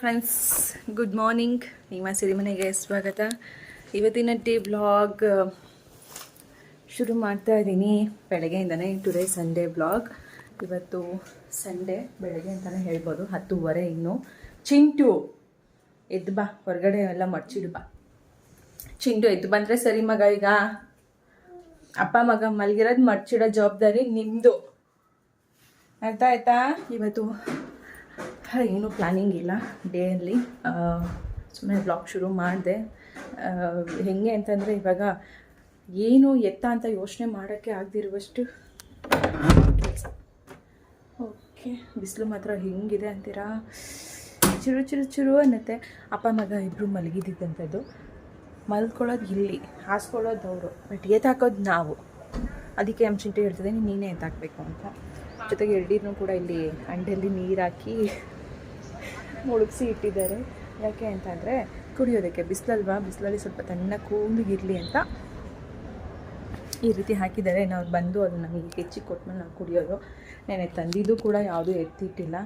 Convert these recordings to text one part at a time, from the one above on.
Friends good morning ನಿಮ್ಮ ಸಿರಿಮನೆಗೆ ಸ್ವಾಗತ. ಇವತ್ತಿನ ಡೇ ಬ್ಲಾಗ್ ಶುರು ಮಾಡ್ತಾ ಇದ್ದೀನಿ. ಬೆಳಗ್ಗೆಯಿಂದನೇ ಟುಡೇ ಸಂಡೇ ಬ್ಲಾಗ್ ಇವತ್ತು ಸಂಡೇ ಬೆಳಗ್ಗೆ ಅಂತಲೇ ಹೇಳ್ಬೋದು. ಹತ್ತುವರೆ ಇನ್ನು. ಚಿಂಟು, ಎದ್ದು ಬಾ. ಹೊರಗಡೆ ಎಲ್ಲ ಮಡ್ಚಿಡು ಬಾ. ಚಿಂಟು, ಎದ್ದು ಬಂದರೆ ಸರಿ ಮಗ ಈಗ. ಅಪ್ಪ, ಮಗ ಮಲಗಿರೋದು ಮಡ್ಚಿಡೋ ಜವಾಬ್ದಾರಿ ನಿಮ್ಮದು ಅರ್ಥ ಆಯ್ತಾ? ಇವತ್ತು ಏನು ಪ್ಲ್ಯಾನಿಂಗ್ ಇಲ್ಲ ಡೇಯಲ್ಲಿ ಸುಮ್ಮನೆ ಬ್ಲಾಗ್ ಶುರು ಮಾಡಿದೆ. ಹೆಂಗೆ ಅಂತಂದರೆ ಇವಾಗ ಏನು ಎತ್ತ ಅಂತ ಯೋಚನೆ ಮಾಡೋಕ್ಕೆ ಆಗದಿರುವಷ್ಟು ಓಕೆ, ಬಿಸಿಲು ಮಾತ್ರ ಹೆಂಗಿದೆ ಅಂತೀರಾ? ಚಿರು ಚಿರು ಚಿರು ಅನ್ನತ್ತೆ. ಅಪ್ಪ, ಮಗ ಇಬ್ಬರು ಮಲಗಿದ್ದಂಥದ್ದು ಮಲ್ಕೊಳ್ಳೋದು ಇಲ್ಲಿ, ಹಾಸ್ಕೊಳ್ಳೋದು ಅವರು. ಬಟ್ ಎತ್ತಾಕೋದು ನಾವು. ಅದಕ್ಕೆ ನಮ್ಮ ಚಿಂಟೆ ಹೇಳ್ತಿದ್ದೀನಿ, ನೀನೇ ಎತ್ತಾಕಬೇಕು ಅಂತ. ಜೊತೆಗೆ ಎಳ್ನೀರನ್ನು ಕೂಡ ಇಲ್ಲಿ ಅಂಡೆಯಲ್ಲಿ ನೀರು ಹಾಕಿ ಮುಳುಗಿಸಿ ಇಟ್ಟಿದ್ದಾರೆ. ಯಾಕೆ ಅಂತಂದರೆ ಕುಡಿಯೋದಕ್ಕೆ ಬಿಸಿಲಲ್ವಾ? ಬಿಸಿಲಲ್ಲಿ ಸ್ವಲ್ಪ ತಣ್ಣ ಕೂಲಿಗಿರಲಿ ಅಂತ ಈ ರೀತಿ ಹಾಕಿದ್ದಾರೆ. ನಾವು ಬಂದು ಅದು ನಮಗೆ ಹೆಚ್ಚಿಗೆ ಕೊಟ್ಮೇಲೆ ನಾವು ಕುಡಿಯೋದು. ನೆನೆ ತಂದಿದ್ದು ಕೂಡ ಯಾವುದೂ ಎತ್ತಿಟ್ಟಿಲ್ಲ.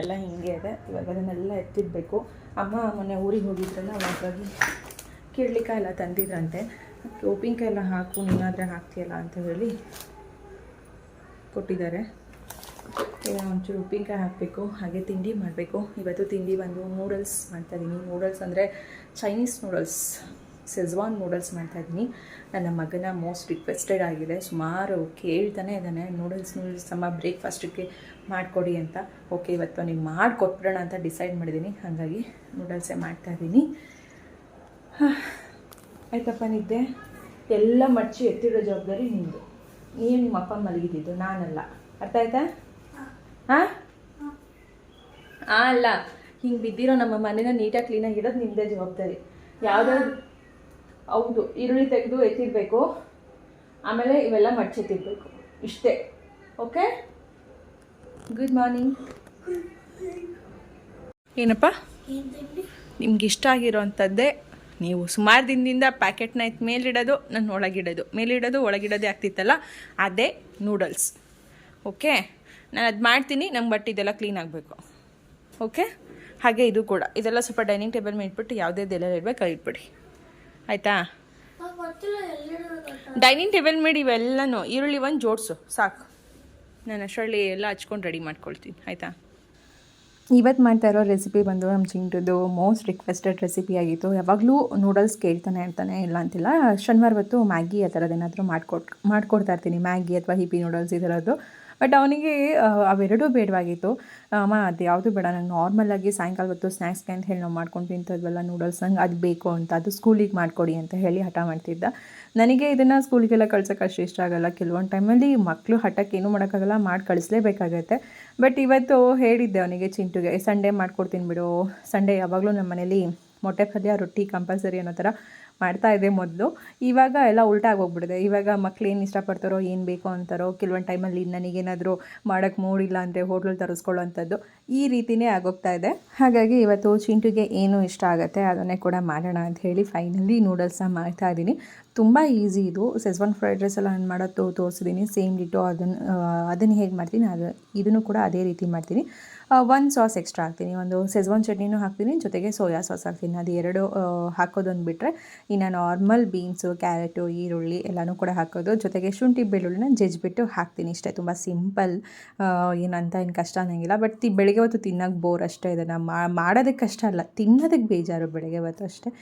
ಎಲ್ಲ ಹಿಂಗೆ ಇದೆ. ಇವಾಗ ಅದನ್ನೆಲ್ಲ ಎತ್ತಿಡಬೇಕು. ಅಮ್ಮ ಮೊನ್ನೆ ಊರಿಗೆ ಹೋಗಿದ್ರಲ್ಲ, ಹಾಗಾಗಿ ಕೀಳಲಿಕ್ಕೆ ಎಲ್ಲ ತಂದಿದ್ರಂತೆ. ಉಪ್ಪಿನಕಾಯಿ ಎಲ್ಲ ಹಾಕು, ನೀನಾದರೆ ಹಾಕ್ತೀಯಲ್ಲ ಅಂತ ಹೇಳಿ ಕೊಟ್ಟಿದ್ದಾರೆ. ಈಗ ಒಂಚೂರು ಉಪ್ಪಿನಕಾಯಿ ಹಾಕಬೇಕು, ಹಾಗೆ ತಿಂಡಿ ಮಾಡಬೇಕು. ಇವತ್ತು ತಿಂಡಿ ಬಂದು ನೂಡಲ್ಸ್ ಮಾಡ್ತಾಯಿದ್ದೀನಿ ನೂಡಲ್ಸ್ ಅಂದರೆ ಚೈನೀಸ್ ನೂಡಲ್ಸ್ ಸೆಜ್ವಾನ್ ನೂಡಲ್ಸ್ ಮಾಡ್ತಾಯಿದ್ದೀನಿ ನನ್ನ ಮಗನ ಮೋಸ್ಟ್ ರಿಕ್ವೆಸ್ಟೆಡ್ ಆಗಿದೆ. ಸುಮಾರು ಕೇಳ್ತಾನೆ ಇದ್ದಾನೆ ನೂಡಲ್ಸ್ ನೂಡಲ್ಸ್ ಅಮ್ಮ ಬ್ರೇಕ್ಫಾಸ್ಟಿಗೆ ಮಾಡಿಕೊಡಿ ಅಂತ. ಓಕೆ ಇವತ್ತು ನೀವು ಮಾಡಿಕೊಟ್ಬಿಡೋಣ ಅಂತ ಡಿಸೈಡ್ ಮಾಡಿದ್ದೀನಿ ಹಾಗಾಗಿ ನೂಡಲ್ಸೇ ಮಾಡ್ತಾಯಿದ್ದೀನಿ ಆಯ್ತಪ್ಪ ನಿದ್ದೆ. ಎಲ್ಲ ಮಡ್ಚಿ ಎತ್ತಿಡೋ ಜವಾಬ್ದಾರಿ ನಿಮ್ಮದು ನೀವು ನಿಮ್ಮ ಅಪ್ಪ ಮಲಗಿದ್ದಿದ್ದು ನಾನಲ್ಲ. ಅರ್ಥ ಆಯ್ತಾ? ಹಾಂ? ಅಲ್ಲ. ಹಿಂಗೆ ಬಿದ್ದಿರೋ ನಮ್ಮ ಮನೇನ ನೀಟಾಗಿ ಕ್ಲೀನಾಗಿ ಇಡೋದು ನಿಮ್ಮದೇ ಜವಾಬ್ದಾರಿ. ಯಾವುದಾದ್ರು ಹೌದು, ಈರುಳ್ಳಿ ತೆಗೆದು ಎತ್ತಿಡಬೇಕು. ಆಮೇಲೆ ಇವೆಲ್ಲ ಮಡ್ಚೆತ್ತಿರ್ಬೇಕು ಇಷ್ಟೇ. ಓಕೆ? ಗುಡ್ ಮಾರ್ನಿಂಗ್ ಏನಪ್ಪ? ನಿಮ್ಗೆ ಇಷ್ಟ ಆಗಿರೋವಂಥದ್ದೇ ನೀವು ಸುಮಾರು ದಿನದಿಂದ ಪ್ಯಾಕೆಟ್ನ ಇತ್ತು ಮೇಲಿಡೋದು, ನಾನು ಒಳಗಿಡೋದು. ಮೇಲಿಡೋದು, ಒಳಗಿಡೋದೇ ಆಗ್ತಿತ್ತಲ್ಲ? ಅದೇ ನೂಡಲ್ಸ್ ಓಕೆ ನಾನು ಅದು ಮಾಡ್ತೀನಿ ನಂಗೆ ಬಟ್ ಇದೆಲ್ಲ ಕ್ಲೀನ್ ಆಗಬೇಕು. ಓಕೆ ಹಾಗೆ ಇದು ಕೂಡ. ಇದೆಲ್ಲ ಸ್ವಲ್ಪ ಡೈನಿಂಗ್ ಟೇಬಲ್ ಮೇಲೆ ಇಟ್ಬಿಟ್ಟು ಯಾವುದೇದೆಲ್ಲ ಇಡಬೇಕು ಅಲ್ಲಿ ಇಟ್ಬಿಡಿ. ಆಯಿತಾ? ಡೈನಿಂಗ್ ಟೇಬಲ್ ಮೇಲೆ ಇವೆಲ್ಲನೂ ಈರುಳ್ಳಿ ಒಂದು ಜೋಡಿಸು ಸಾಕು. ನಾನು ಅಷ್ಟರಲ್ಲಿ ಎಲ್ಲ ಹಚ್ಕೊಂಡು ರೆಡಿ ಮಾಡ್ಕೊಳ್ತೀನಿ ಆಯಿತಾ? ಇವತ್ತು ಮಾಡ್ತಾ ಇರೋ ರೆಸಿಪಿ ಬಂದು ನಮ್ಮ ಚಿಂಟುದು ಮೋಸ್ಟ್ ರಿಕ್ವೆಸ್ಟೆಡ್ ರೆಸಿಪಿ ಆಗಿತ್ತು. ಯಾವಾಗಲೂ ನೂಡಲ್ಸ್ ಕೇಳ್ತಾನೆ ಇರ್ತಾನೆ ಇಲ್ಲ ಅಂತಿಲ್ಲ. ಶನಿವಾರ ಹೊತ್ತು ಮ್ಯಾಗಿ ಆ ಥರದ್ದು ಏನಾದರೂ ಮಾಡ್ಕೊಟ್ ಮಾಡ್ಕೊಡ್ತಾ ಇರ್ತೀನಿ. ಮ್ಯಾಗಿ ಅಥವಾ ಹಿಪಿ ನೂಡಲ್ಸ್ ಈ ಥರದ್ದು ಬಟ್ ಅವನಿಗೆ ಅವೆರಡೂ ಬೇಡವಾಗಿತ್ತು. ಅಮ್ಮ, ಅದು ಯಾವುದು ಬೇಡ ನಂಗೆ ನಾರ್ಮಲಾಗಿ ಸಾಯಂಕಾಲ ಹೊತ್ತು ಸ್ನ್ಯಾಕ್ಸ್ಗೆ ಅಂತ ಹೇಳಿ ನಾವು ಮಾಡ್ಕೊಂಡು ತಿಂತದ್ವಲ್ಲ ನೂಡಲ್ಸ್ ಹಂಗೆ, ಅದು ಬೇಕು ಅಂತ, ಅದು ಸ್ಕೂಲಿಗೆ ಮಾಡಿಕೊಡಿ ಅಂತ ಹೇಳಿ ಹಠ ಮಾಡ್ತಿದ್ದ. ನನಗೆ ಇದನ್ನು ಸ್ಕೂಲಿಗೆಲ್ಲ ಕಳ್ಸೋಕೆ ಅಷ್ಟು ಇಷ್ಟ ಆಗೋಲ್ಲ. ಕೆಲವೊಂದು ಟೈಮಲ್ಲಿ ಮಕ್ಕಳು ಹಠಕ್ಕೆ ಏನೂ ಮಾಡೋಕ್ಕಾಗಲ್ಲ, ಮಾಡಿ ಕಳಿಸ್ಲೇಬೇಕಾಗತ್ತೆ. ಬಟ್ ಇವತ್ತು ಹೇಳಿದ್ದೆ ಅವನಿಗೆ ಚಿಂಟುಗೆ ಸಂಡೇ ಮಾಡ್ಕೊಡ್ತೀನಿ ಬಿಡು. ಸಂಡೇ ಯಾವಾಗಲೂ ನಮ್ಮ ಮನೇಲಿ ಮೊಟ್ಟೆ ಪಲ್ಯ, ರೊಟ್ಟಿ ಕಂಪಲ್ಸರಿ ಅನ್ನೋ ಥರ ಮಾಡ್ತಾ ಇದೆ ಮೊದಲು. ಇವಾಗ ಎಲ್ಲ ಉಲ್ಟಾಗಿ ಹೋಗ್ಬಿಡಿದೆ ಇವಾಗ ಮಕ್ಳು ಏನು ಇಷ್ಟಪಡ್ತಾರೋ, ಏನು ಬೇಕೋ ಅಂತಾರೋ, ಕೆಲವೊಂದು ಟೈಮಲ್ಲಿ ನನಗೇನಾದರೂ ಮಾಡೋಕ್ಕೆ ಮೂಡಿಲ್ಲ ಅಂದರೆ ಹೋಟ್ಲಲ್ಲಿ ತರಿಸ್ಕೊಳ್ಳೋವಂಥದ್ದು ಈ ರೀತಿಯೇ ಆಗೋಗ್ತಾ ಇದೆ. ಹಾಗಾಗಿ ಇವತ್ತು ಚಿಂಟುಗೆ ಏನು ಇಷ್ಟ ಆಗುತ್ತೆ ಅದನ್ನೇ ಕೂಡ ಮಾಡೋಣ ಅಂತ ಹೇಳಿ ಫೈನಲಿ ನೂಡಲ್ಸ್ನ ಮಾಡ್ತಾ ಇದ್ದೀನಿ ತುಂಬ ಈಸಿ ಇದು. ಸೆಸ್ವಾನ್ ಫ್ರೈಡ್ ರೈಸ್ ಎಲ್ಲ ನಾನು ಮಾಡೋದು ತೋರಿಸಿದ್ದೀನಿ ಸೇಮ್ ಡಿಟೋ ಅದನ್ನು ಅದನ್ನು ಹೇಗೆ ಮಾಡ್ತೀನಿ, ಅದು ಇದನ್ನು ಕೂಡ ಅದೇ ರೀತಿ ಮಾಡ್ತೀನಿ. ಒಂದು ಸಾಸ್ ಎಕ್ಸ್ಟ್ರಾ ಹಾಕ್ತೀನಿ. ಒಂದು ಸೆಜ್ವಾನ್ ಚಟ್ನಿನೂ ಹಾಕ್ತೀನಿ. ಜೊತೆಗೆ ಸೋಯಾ ಸಾಸ್ ಹಾಕ್ತೀನಿ. ಅದು ಎರಡು ಹಾಕೋದೊಂದು ಬಿಟ್ಟರೆ ಇನ್ನು ನಾರ್ಮಲ್ ಬೀನ್ಸು ಕ್ಯಾರೆಟು ಈರುಳ್ಳಿ ಎಲ್ಲನೂ ಕೂಡ ಹಾಕೋದು. ಜೊತೆಗೆ ಶುಂಠಿ ಬೆಳ್ಳುಳ್ಳಿನ ಜಜ್ಜಿಬಿಟ್ಟು ಹಾಕ್ತೀನಿ. ಇಷ್ಟೇ ತುಂಬ ಸಿಂಪಲ್ ಏನಂತ ಏನು ಕಷ್ಟ ಅನ್ನೋಂಗಿಲ್ಲ. ಬಟ್ ತಿ, ಬೆಳಗ್ಗೆ ಹೊತ್ತು ತಿನ್ನೋಕೆ ಬೋರ್ ಅಷ್ಟೇ ಇದನ್ನು. ಮಾಡೋದಕ್ಕೆ ಕಷ್ಟ ಅಲ್ಲ. ತಿನ್ನೋದಕ್ಕೆ ಬೇಜಾರು ಬೆಳಗ್ಗೆ ಹೊತ್ತು ಅಷ್ಟೇ.